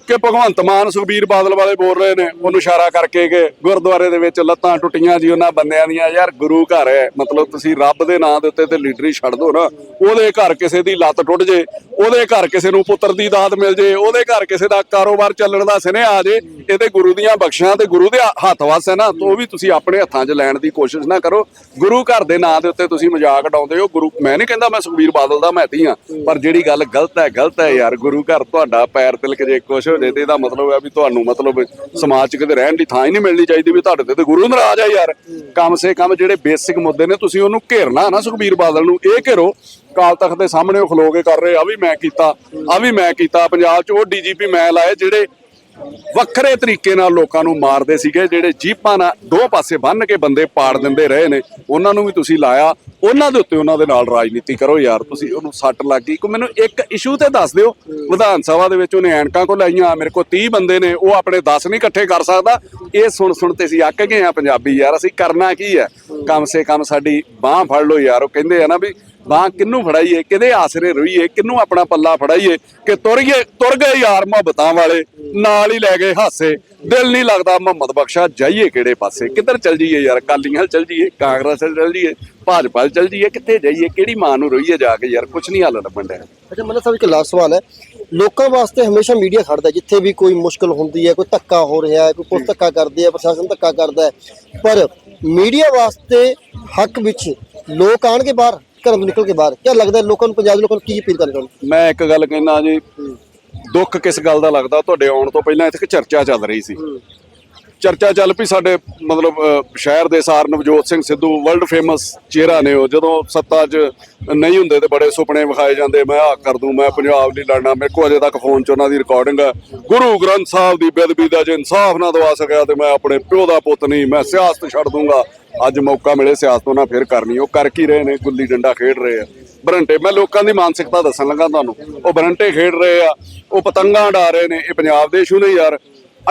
ਕਿ ਭਗਵੰਤ ਮਾਨ, ਸੁਖਬੀਰ ਬਾਦਲ ਵਾਲੇ ਬੋਲ ਰਹੇ ਨੇ, ਉਹਨੂੰ ਇਸ਼ਾਰਾ ਕਰਕੇ ਕਿ ਗੁਰਦੁਆਰੇ ਦੇ ਵਿੱਚ ਲੱਤਾਂ ਟੁੱਟੀਆਂ ਜੀ, ਉਹਨਾਂ ਬੰਦਿਆਂ ਦੀਆਂ, ਯਾਰ ਗੁਰੂ ਘਰ ਹੈ, ਮਤਲਬ ਤੁਸੀਂ ਰੱਬ ਦੇ ਨਾਂ ਦੇ ਉੱਤੇ ਤੇ ਲੀਡਰੀ ਛੱਡ ਦੋ ਨਾ, ਉਹਦੇ ਘਰ ਕਿਸੇ ਦੀ ਲੱਤ ਟੁੱਟ ਜੇ, ਉਹਦੇ ਘਰ ਕਿਸੇ ਨੂੰ ਪੁੱਤਰ ਦੀ ਦਾਤ ਮਿਲ ਜੇ, ਉਹਦੇ ਘਰ ਕਿਸੇ ਦਾ ਕਾਰੋਬਾਰ ਚੱਲਣ ਦਾ ਸੁਨੇਹਾ ਆ ਜੇ, ਇਹਦੇ ਗੁਰੂ ਦੀਆਂ ਬਖਸ਼ਾਂ ਤੇ ਗੁਰੂ ਦੇ ਹੱਥ ਵਸ ਹੈ ਨਾ, ਤਾਂ ਉਹ ਵੀ ਤੁਸੀਂ ਆਪਣੇ ਹੱਥਾਂ 'ਚ ਲੈਣ ਦੀ ਕੋਸ਼ਿਸ਼ ਨਾ ਕਰੋ। ਗੁਰੂ ਘਰ ਦੇ ਨਾਂ ਦੇ ਉੱਤੇ ਤੁਸੀਂ ਮਜ਼ਾਕ ਉਡਾਉਂਦੇ ਹੋ, ਗੁਰੂ, ਮੈਂ ਨਹੀਂ ਕਹਿੰਦਾ ਮੈਂ ਸੁਖਬੀਰ ਬਾਦਲ ਦਾ ਮੈਂ ਤੀ ਆ ਪਰ ਜਿਹੜੀ ਗੱਲ ਗਲਤ ਹੈ ਗਲਤ ਹੈ ਯਾਰ, ਗੁਰੂ ਘਰ ਤੁਹਾਡਾ ਪੈਰ ਤਿਲਕ ਜੇ ਕੁਛ ਹੋ ਜੇ ਤੇ ਇਹਦਾ ਮਤਲਬ ਹੈ ਵੀ ਤੁਹਾਨੂੰ ਮਤਲਬ ਸਮਾਜ 'ਚ ਕਿਤੇ ਰਹਿਣ ਦੀ ਥਾਂ ਹੀ ਨਹੀਂ ਮਿਲਣੀ ਚਾਹੀਦੀ ਵੀ ਤੁਹਾਡੇ ਤੇ ਤੇ ਗੁਰੂ ਨਾਰਾਜ਼ ਆ ਯਾਰ। ਕਮ ਸੇ ਕਮ ਜਿਹੜੇ ਬੇਸਿਕ ਮੁੱਦੇ ਨੇ ਤੁਸੀਂ ਉਹਨੂੰ ਘੇਰਨਾ ਨਾ ਸੁਖਬੀਰ ਬਾਦਲ ਨੂੰ, ਇਹ ਘੇਰੋ। ਕਾਲ ਤਖਤ ਦੇ ਸਾਹਮਣੇ ਉਹ ਖਲੋ ਕੇ ਕਰ ਰਹੇ, ਆ ਵੀ ਮੈਂ ਕੀਤਾ, ਆ ਵੀ ਮੈਂ ਕੀਤਾ। ਪੰਜਾਬ 'ਚ ਉਹ ਡੀਜੀਪੀ ਮੈਂ ਲਾਏ ਜਿਹੜੇ ਵੱਖਰੇ ਤਰੀਕੇ ਨਾਲ ਲੋਕਾਂ ਨੂੰ ਮਾਰਦੇ ਸੀਗੇ, ਜਿਹੜੇ ਜੀਪਾਂ ਨਾਲ ਦੋ ਪਾਸੇ ਬੰਨ ਕੇ ਬੰਦੇ ਪਾੜ ਦਿੰਦੇ ਰਹੇ ਨੇ। ਉਹਨਾਂ ਨੂੰ ਵੀ ਤੁਸੀਂ ਲਾਇਆ। ਉਹਨਾਂ ਦੇ ਉੱਤੇ ਉਹਨਾਂ ਦੇ ਨਾਲ ਰਾਜਨੀਤੀ ਕਰੋ ਯਾਰ, ਤੁਸੀਂ ਉਹਨੂੰ ਸੱਟ ਲੱਗ ਗਈ। ਕੋ ਮੈਨੂੰ ਇੱਕ ਇਸ਼ੂ ਤੇ ਦੱਸ ਦਿਓ, ਵਿਧਾਨ ਸਭਾ ਦੇ ਵਿੱਚ ਉਹਨੇ ਐਨਕਾਂ ਕੋ ਲਾਈਆਂ ਮੇਰੇ ਕੋ 30 ਬੰਦੇ ਨੇ, ਉਹ ਆਪਣੇ 10 ਨਹੀਂ ਇਕੱਠੇ ਕਰ ਸਕਦਾ। ਇਹ ਸੁਣ ਸੁਣ ਤੇ ਅਸੀਂ ਅੱਕ ਗਏ ਆ ਪੰਜਾਬੀ ਯਾਰ, ਅਸੀਂ ਕਰਨਾ ਕੀ ਹੈ? ਕਮ ਸੇ ਕਮ ਸਾਡੀ ਬਾਹ ਫੜ ਲਓ ਯਾਰ, ਉਹ ਕਹਿੰਦੇ ਆ ਨਾ ਵੀ ਬਾਹ ਕਿੰਨੂੰ ਫੜਾਈਏ, ਕਿਹਦੇ ਆਸਰੇ ਰਹੀਏ ਕਿੰਨੂੰ ਆਪਣਾ ਪੱਲਾ ਫੜਾਈਏ ਕਿ ਤੁਰ ਗਏ ਤੁਰ ਗਏ ਯਾਰ ਮੁਹੱਬਤਾਂ ਵਾਲੇ, ਨਾਲ ਹੀ ਲੈ ਗਏ ਹਾਸੇ। ਦਿਲ ਨਹੀਂ ਲੱਗਦਾ ਮੁਹੰਮਦ ਬਖਸ਼ਾ ਜਾਈਏ ਕਿਹੜੇ ਪਾਸੇ। ਕਿੱਧਰ ਚੱਲ ਜਾਈਏ ਯਾਰ ਕਾਲੀਆਂ ਚੱਲ ਜਾਈਏ, ਕਾਂਗਰਸ ਚੱਲ ਜਾਈਏ, ਭਾਜਪਾ 'ਚ ਚੱਲ ਜਾਈਏ, ਕਿੱਥੇ ਜਾਈਏ, ਕਿਹੜੀ ਮਾਂ ਨੂੰ ਰੋਈਏ ਜਾ ਕੇ ਯਾਰ ਕੁਝ ਨਹੀਂ ਹੱਲ ਲੱਭਣ ਡਿਆ। ਅੱਛਾ ਮਤਲਬ ਸਭ ਇੱਕ ਲਾਸਟ ਸਵਾਲ ਹੈ। ਲੋਕਾਂ ਵਾਸਤੇ ਹਮੇਸ਼ਾ ਮੀਡੀਆ ਖੜਦਾ ਜਿੱਥੇ ਵੀ ਕੋਈ ਮੁਸ਼ਕਲ ਹੁੰਦੀ ਹੈ, ਕੋਈ ਧੱਕਾ ਹੋ ਰਿਹਾ ਹੈ, ਕੋਈ ਪੁਲਿਸ ਧੱਕਾ ਕਰਦੀ ਹੈ, ਪ੍ਰਸ਼ਾਸਨ ਧੱਕਾ ਕਰਦਾ ਹੈ। ਪਰ ਮੀਡੀਆ ਵਾਸਤੇ ਹੱਕ ਵਿੱਚ ਲੋਕ ਆਣਗੇ ਬਾਹਰ। ਘਰੋਂ ਤੋਂ ਨਿਕਲ ਕੇ ਬਾਹਰ? ਕੀ ਲੱਗਦਾ ਲੋਕਾਂ ਨੂੰ ਪੰਜਾਬ ਦੇ ਲੋਕਾਂ ਨੂੰ ਕੀ ਅਪੀਲ ਕਰਨਾ ਚਾਹੁੰਦੇ ਮੈਂ ਇੱਕ ਗੱਲ ਕਹਿਣਾ ਜੀ ਦੁੱਖ ਕਿਸ ਗੱਲ ਦਾ ਲੱਗਦਾ? ਤੁਹਾਡੇ ਆਉਣ ਤੋਂ ਪਹਿਲਾਂ ਇੱਥੇ ਇੱਕ ਚਰਚਾ ਚੱਲ ਰਹੀ ਸੀ। ਚਰਚਾ ਚੱਲ ਪਈ ਸਾਡੇ, ਮਤਲਬ ਸ਼ਹਿਰ ਦੇ ਸਾਰ ਨਵਜੋਤ ਸਿੰਘ ਸਿੱਧੂ ਵਰਲਡ ਫੇਮਸ ਚਿਹਰਾ ਨੇ ਉਹ। ਜਦੋਂ ਸੱਤਾ 'ਚ ਨਹੀਂ ਹੁੰਦੇ ਤੇ ਬੜੇ ਸੁਪਨੇ ਵਿਖਾਏ ਜਾਂਦੇ, ਮੈਂ ਆਹ ਕਰ ਦੂੰ, ਮੈਂ ਪੰਜਾਬ ਲਈ ਲੜਨਾ, ਮੇਰੇ ਕੋਲ ਅਜੇ ਤੱਕ ਫੋਨ 'ਚ ਉਹਨਾਂ ਦੀ ਰਿਕਾਰਡਿੰਗ ਹੈ। ਗੁਰੂ ਗ੍ਰੰਥ ਸਾਹਿਬ ਦੀ ਬੇਦਬੀ ਦਾ ਜੇ ਇਨਸਾਫ ਨਾ ਦਵਾ ਸਕਿਆ ਤੇ ਮੈਂ ਆਪਣੇ ਪਿਓ ਦਾ ਪੁੱਤ ਨਹੀਂ, ਮੈਂ ਸਿਆਸਤ ਛੱਡ ਦੂੰਗਾ। ਅੱਜ ਮੌਕਾ ਮਿਲੇ, ਸਿਆਸਤ ਉਹਨਾਂ ਫੇਰ ਕਰਨੀ, ਉਹ ਕਰ ਕੀ ਰਹੇ ਨੇ, ਗੁੱਲੀ ਡੰਡਾ ਖੇਡ ਰਹੇ ਆ। ਬਰੰਟੇ, ਮੈਂ ਲੋਕਾਂ ਦੀ ਮਾਨਸਿਕਤਾ ਦੱਸਣ ਲੱਗਾ ਤੁਹਾਨੂੰ, ਉਹ ਬਰੰਟੇ ਖੇਡ ਰਹੇ ਆ, ਉਹ ਪਤੰਗਾਂ ਉਡਾ ਰਹੇ ਨੇ, ਇਹ ਪੰਜਾਬ ਦੇ ਇਸ਼ੂ ਨਹੀਂ ਯਾਰ।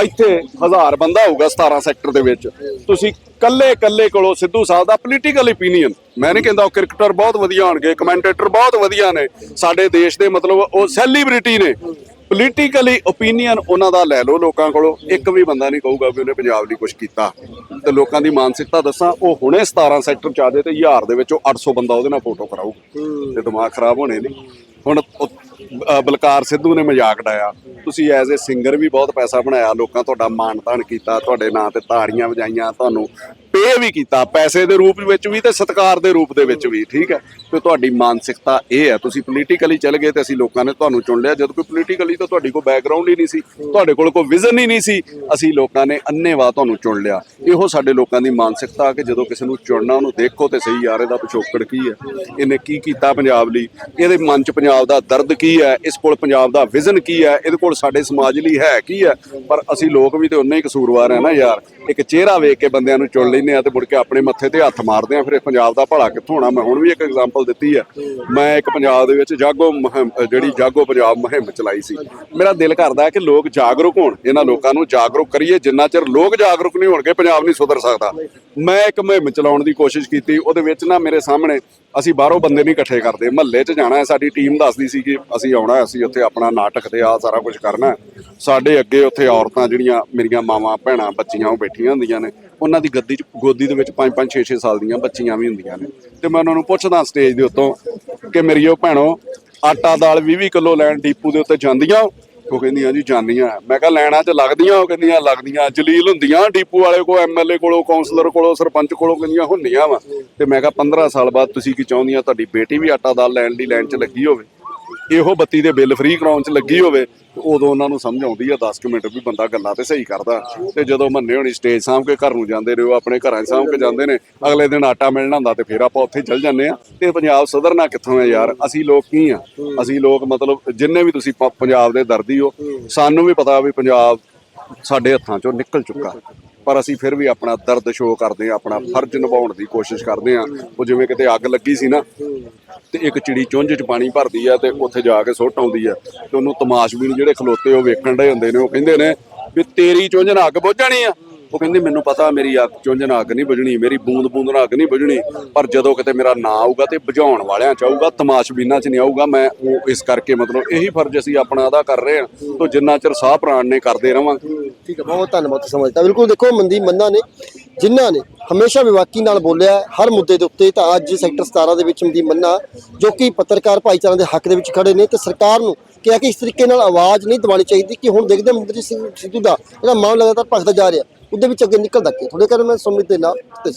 ਇੱਥੇ ਹਜ਼ਾਰ ਬੰਦਾ ਹੋਊਗਾ 17 ਸੈਕਟਰ ਦੇ ਵਿੱਚ। ਤੁਸੀਂ ਕੱਲੇ ਕੱਲੇ ਕੋਲੋਂ ਸਿੱਧੂ ਸਾਹਿਬ ਦਾ ਪੋਲੀਟੀਕਲ ਓਪੀਨੀਅਨ ਮੈਂ ਨਹੀਂ ਕਹਿੰਦਾ ਉਹ ਕ੍ਰਿਕਟਰ ਬਹੁਤ ਵਧੀਆ ਹੋਣਗੇ ਕਮੈਂਟੇਟਰ ਬਹੁਤ ਵਧੀਆ ਨੇ, ਸਾਡੇ ਦੇਸ਼ ਦੇ ਮਤਲਬ ਉਹ ਸੈਲੀਬ੍ਰਿਟੀ ਨੇ। ਪੋਲੀਟੀਕਲੀ ਓਪੀਨੀਅਨ ਉਹਨਾਂ ਦਾ ਲੈ ਲਓ ਲੋਕਾਂ ਕੋਲੋਂ, ਇੱਕ ਵੀ ਬੰਦਾ ਨਹੀਂ ਕਹੂਗਾ ਵੀ ਉਹਨੇ ਪੰਜਾਬ ਲਈ ਕੁਝ ਕੀਤਾ। ਤੇ ਲੋਕਾਂ ਦੀ ਮਾਨਸਿਕਤਾ ਦੱਸਾਂ, ਉਹ ਹੁਣੇ 17 ਸੈਕਟਰ ਚ ਆ ਜਾਏ ਤੇ ਹਜ਼ਾਰ ਦੇ ਵਿੱਚੋਂ 800 ਬੰਦਾ ਉਹਦੇ ਨਾਲ ਫੋਟੋ ਕਰਾਊਗਾ। ਤੇ ਦਿਮਾਗ ਖਰਾਬ ਹੋਣੇ ਨੇ ਹੁਣ ਬਲਕਾਰ ਸਿੱਧੂ ਨੇ ਮਜ਼ਾਕ ਡਾਇਆ ਤੁਸੀਂ ਐਜ਼ ਅ ਸਿੰਗਰ ਵੀ ਬਹੁਤ ਪੈਸਾ ਬਣਾਇਆ, ਲੋਕਾਂ ਤੁਹਾਡਾ ਮਾਣ ਤਾਣ ਕੀਤਾ, ਤੁਹਾਡੇ ਨਾਂ ਤੇ ਤਾੜੀਆਂ ਵਜਾਈਆਂ, ਤੁਹਾਨੂੰ ਪੇ ਵੀ ਕੀਤਾ, ਪੈਸੇ ਦੇ ਰੂਪ ਵਿੱਚ ਵੀ ਤੇ ਸਤਿਕਾਰ ਦੇ ਰੂਪ ਦੇ ਵਿੱਚ ਵੀ, ਠੀਕ ਹੈ? ਤੇ ਤੁਹਾਡੀ ਮਾਨਸਿਕਤਾ ਇਹ ਹੈ, ਤੁਸੀਂ ਪੋਲੀਟੀਕਲੀ ਚਲੇ ਗਏ ਤੇ ਅਸੀਂ ਲੋਕਾਂ ਨੇ ਤੁਹਾਨੂੰ ਚੁਣ ਲਿਆ, ਜਦੋਂ ਕੋਈ ਪੋਲੀਟੀਕਲੀ ਤਾਂ ਤੁਹਾਡੀ ਕੋਈ ਬੈਕਗ੍ਰਾਉਂਡ ਹੀ ਨਹੀਂ ਸੀ, ਤੁਹਾਡੇ ਕੋਲ ਕੋਈ ਵਿਜ਼ਨ ਹੀ ਨਹੀਂ ਸੀ, ਅਸੀਂ ਲੋਕਾਂ ਨੇ ਅੰਨੇਵਾਹ ਤੁਹਾਨੂੰ ਚੁਣ ਲਿਆ। ਇਹੋ ਸਾਡੇ ਲੋਕਾਂ ਦੀ ਮਾਨਸਿਕਤਾ ਕਿ ਜਦੋਂ ਕਿਸੇ ਨੂੰ ਚੁਣਨਾ, ਉਹਨੂੰ ਦੇਖੋ ਤੇ ਸਹੀ, ਯਾਰ ਇਹਦਾ ਪਿਛੋਕੜ ਕੀ ਹੈ? ਇਹਨੇ ਕੀ ਕੀਤਾ ਪੰਜਾਬ ਲਈ? ਇਹਦੇ ਮਨ 'ਚ ਪੰਜਾਬ ਦਾ ਦਰਦ ਕੀ ਕੀ ਹੈ? ਇਸ ਕੋਲ ਪੰਜਾਬ ਦਾ ਵਿਜ਼ਨ ਕੀ ਹੈ? ਇਹਦੇ ਕੋਲ ਸਾਡੇ ਸਮਾਜ ਲਈ ਹੈ ਕੀ ਹੈ? ਪਰ ਅਸੀਂ ਲੋਕ ਵੀ ਤੇ ਉਨੇ ਹੀ ਕਸੂਰਵਾਰ ਹੈ ਨਾ ਯਾਰ। ਇੱਕ ਚਿਹਰਾ ਵੇਖ ਕੇ ਬੰਦਿਆਂ ਨੂੰ ਚੁਣ ਲੈਂਦੇ ਆ ਤੇ ਮੁੜ ਕੇ ਆਪਣੇ ਮੱਥੇ ਤੇ ਹੱਥ ਮਾਰਦੇ ਆ ਫਿਰ ਇਹ ਪੰਜਾਬ ਦਾ ਭਲਾ ਕਿੱਥੋਂ ਹੋਣਾ? ਮੈਂ ਹੁਣ ਵੀ ਇੱਕ ਐਗਜ਼ਾਮਪਲ ਦਿੱਤੀ ਹੈ। ਮੈਂ ਇੱਕ ਪੰਜਾਬ ਦੇ ਵਿੱਚ ਜਾਗੋ ਜਿਹੜੀ ਜਾਗੋ ਪੰਜਾਬ ਮੁਹਿੰਮ ਚਲਾਈ ਸੀ। ਮੇਰਾ ਦਿਲ ਕਰਦਾ ਹੈ ਕਿ ਲੋਕ ਜਾਗਰੂਕ ਹੋਣ। ਇਹਨਾਂ ਲੋਕਾਂ ਨੂੰ ਜਾਗਰੂਕ ਕਰੀਏ। ਜਿੰਨਾ ਚਿਰ ਲੋਕ ਜਾਗਰੂਕ ਨਹੀਂ ਹੋਣਗੇ, ਪੰਜਾਬ ਨਹੀਂ ਸੁਧਰ ਸਕਦਾ। ਮੈਂ ਇੱਕ ਮੁਹਿੰਮ ਚਲਾਉਣ ਦੀ ਕੋਸ਼ਿਸ਼ ਕੀਤੀ। ਉਹਦੇ ਵਿੱਚ ਨਾ ਮੇਰੇ ਸਾਹਮਣੇ ਅਸੀਂ ਬਾਹਰੋਂ ਬੰਦੇ ਨਹੀਂ ਇਕੱਠੇ ਕਰਦੇ। ਮਹੱਲੇ 'ਚ ਜਾਣਾ ਹੈ। ਸਾਡੀ ਟੀਮ ਦੱਸਦੀ ਸੀ ਕਿ ਅਸੀਂ ਆਉਣਾ ਅਸੀਂ ਉੱਥੇ ਆਪਣਾ ਨਾਟਕ ਤੇ ਆ ਸਾਰਾ ਕੁਝ ਕਰਨਾ ਸਾਡੇ ਅੱਗੇ ਉੱਥੇ ਔਰਤਾਂ ਜਿਹੜੀਆਂ ਮੇਰੀਆਂ ਮਾਵਾਂ, ਭੈਣਾਂ, ਬੱਚੀਆਂ ਉਹ ਬੈਠੀਆਂ ਹੁੰਦੀਆਂ ਨੇ। ਉਹਨਾਂ ਦੀ ਗੱਦੀ 'ਚ, ਗੋਦੀ ਦੇ ਵਿੱਚ 5 5 6 6 ਸਾਲ ਦੀਆਂ ਬੱਚੀਆਂ ਵੀ ਹੁੰਦੀਆਂ ਨੇ। ਤੇ ਮੈਂ ਉਹਨਾਂ ਨੂੰ ਪੁੱਛਦਾ ਸਟੇਜ ਦੇ ਉੱਤੋਂ ਕਿ ਮੇਰੀ ਉਹ ਭੈਣੋ, ਆਟਾ ਦਾਲ 20 20 ਕਿਲੋ ਲੈਣ ਡੀਪੂ ਦੇ ਉੱਤੇ ਜਾਂਦੀਆਂ ਉਹ? ਕਹਿੰਦੀਆਂ, ਜੀ, ਜਾਂਦੀਆਂ ਮੈਂ ਕਿਹਾ, ਲੈਣਾ ਚ ਲੱਗਦੀਆਂ? ਉਹ ਕਹਿੰਦੀਆਂ, ਲੱਗਦੀਆਂ। ਜਲੀਲ ਹੁੰਦੀਆਂ ਡੀਪੂ ਵਾਲੇ ਕੋ ਐਮਐਲਏ ਕੋਲੋਂ ਕਾਉਂਸਲਰ ਕੋਲੋਂ, ਸਰਪੰਚ ਕੋਲੋਂ ਕਹਿੰਦੀਆਂ ਹੁੰਦੀਆਂ ਵਾ। ਤੇ ਮੈਂ ਕਿਹਾ 15 ਸਾਲ ਬਾਅਦ ਤੁਸੀਂ ਕੀ ਚਾਹੁੰਦੀਆਂ? ਤੁਹਾਡੀ ਬੇਟੀ ਵੀ ਆਟਾ ਦਾਲ ਲੈਣ ਦੀ ਲਾਈਨ 'ਚ ਲੱਗੀ ਹੋਵੇ। ਇਹੋ ਬੱਤੀ ਦੇ ਬਿੱਲ ਫ੍ਰੀ ਕਰਾਉਣ 'ਚ ਲੱਗੀ ਹੋਵੇ ਉਦੋਂ ਉਹਨਾਂ ਨੂੰ ਸਮਝ ਆਉਂਦੀ ਆ 10 ਕੁ ਮਿੰਟ ਵੀ ਬੰਦਾ ਗੱਲਾਂ ਤੇ ਸਹੀ ਕਰਦਾ। ਤੇ ਜਦੋਂ ਮੰਨੇ ਹੋਣੀ ਸਟੇਜ ਸਾਂਭ ਕੇ ਘਰ ਨੂੰ ਜਾਂਦੇ ਨੇ, ਉਹ ਆਪਣੇ ਘਰਾਂ 'ਚ ਸਾਂਭ ਕੇ ਜਾਂਦੇ ਨੇ, ਅਗਲੇ ਦਿਨ ਆਟਾ ਮਿਲਣਾ ਹੁੰਦਾ ਤੇ ਫਿਰ ਆਪਾਂ ਉੱਥੇ ਚੱਲ ਜਾਂਦੇ ਆ। ਤੇ ਪੰਜਾਬ ਸੁਧਰਨਾ ਕਿੱਥੋਂ ਹੈ ਯਾਰ, ਅਸੀਂ ਲੋਕ ਕੀ ਆ? ਅਸੀਂ ਲੋਕ ਮਤਲਬ ਜਿੰਨੇ ਵੀ ਤੁਸੀਂ ਪੰਜਾਬ ਦੇ ਦਰਦੀ ਹੋ, ਸਾਨੂੰ ਵੀ ਪਤਾ ਵੀ ਪੰਜਾਬ ਸਾਡੇ ਹੱਥਾਂ 'ਚੋਂ ਨਿਕਲ ਚੁੱਕਾ। ਪਰ ਅਸੀਂ ਫਿਰ ਵੀ ਆਪਣਾ ਦਰਦ ਸ਼ੋਅ ਕਰਦੇ ਆ ਆਪਣਾ ਫਰਜ਼ ਨਿਭਾਉਣ ਦੀ ਕੋਸ਼ਿਸ਼ ਕਰਦੇ ਆ ਉਹ ਜਿਵੇਂ ਕਿਤੇ ਅੱਗ ਲੱਗੀ ਸੀ ਨਾ, ਤੇ ਇੱਕ ਚਿੜੀ ਚੁੰਝ 'ਚ ਪਾਣੀ ਭਰਦੀ ਆ ਤੇ ਉੱਥੇ ਜਾ ਕੇ ਸੁੱਟ ਆਉਂਦੀ ਆ ਤੇ ਉਹਨੂੰ ਤਮਾਸ਼ਬੀਨ ਜਿਹੜੇ ਖਲੋਤੇ ਉਹ ਵੇਖਣ ਦੇ ਹੁੰਦੇ ਨੇ, ਉਹ ਕਹਿੰਦੇ ਨੇ ਵੀ ਤੇਰੀ ਚੁੰਝ ਨਾਲ ਅੱਗ ਬੁੱਝਣੀ ਆ। ਉਹ ਕਹਿੰਦੇ, ਮੈਨੂੰ ਪਤਾ ਮੇਰੀ ਅੱਗ ਚੁੰਝ ਅੱਗ ਨਹੀਂ ਬੁਝਣੀ ਮੇਰੀ ਬੂੰਦ ਬੂੰਦ ਨਾਲ ਅੱਗ ਨਹੀਂ ਬੁਝਣੀ ਪਰ ਜਦੋਂ ਕਿਤੇ ਮੇਰਾ ਨਾਂ ਆਊਗਾ ਤੇ ਬੁਝਾਉਣ ਵਾਲਿਆਂ ਚ ਆਊਗਾ, ਤਮਾਸ਼ਬੀਨਾਂ ਚ ਨਹੀਂ ਆਊਗਾ, ਮੈਂ ਉਹ ਇਸ ਕਰਕੇ ਮਤਲਬ ਇਹੀ ਫਰਜ਼ ਅਸੀਂ ਆਪਣਾ ਅਦਾ ਕਰ ਰਹੇ ਹਾਂ, ਤੋਂ ਜਿੰਨਾ ਚਿਰ ਸਾਹ ਪ੍ਰਾਣ ਨੇ ਕਰਦੇ ਰਵਾਂਗੇ ਠੀਕ ਹੈ, ਬਹੁਤ ਧੰਨਵਾਦ ਸਮਝਦਾ ਬਿਲਕੁਲ ਦੇਖੋ ਮਨਦੀਪ ਮੰਨਾ ਨੇ, ਜਿਨ੍ਹਾਂ ਨੇ ਹਮੇਸ਼ਾ ਵਿਵਾਕੀ ਨਾਲ ਬੋਲਿਆ, ਹਰ ਮੁੱਦੇ ਦੇ ਉੱਤੇ ਤਾਂ ਅੱਜ ਸੈਕਟਰ 17 ਦੇ ਵਿੱਚ ਮਨਦੀਪ ਮੰਨਾ, ਜੋ ਕਿ ਪੱਤਰਕਾਰ ਭਾਈਚਾਰੇ ਦੇ ਹੱਕ ਦੇ ਵਿੱਚ ਖੜੇ ਨੇ ਤੇ ਸਰਕਾਰ ਨੂੰ ਕਿਹਾ ਕਿ ਇਸ ਤਰੀਕੇ ਨਾਲ ਆਵਾਜ਼ ਨਹੀਂ ਦਵਾਉਣੀ ਚਾਹੀਦੀ ਕਿ ਹੁਣ ਦੇਖਦੇ ਹਾਂ ਸਿੰਘ ਸਿੱਧੂ ਦਾ ਜਿਹੜਾ ਮਾਮਲਾ ਲਗਾਤਾਰ ਭਖਦਾ ਜਾ ਰਿਹਾ। ਉਹਦੇ ਵਿੱਚ ਅੱਗੇ ਨਿਕਲਦਾ ਕਿ? ਤੁਹਾਡੇ ਕਰ ਮੈਂ ਸੁਮਿਤ ਦੇ ਨਾਲ ਤੇ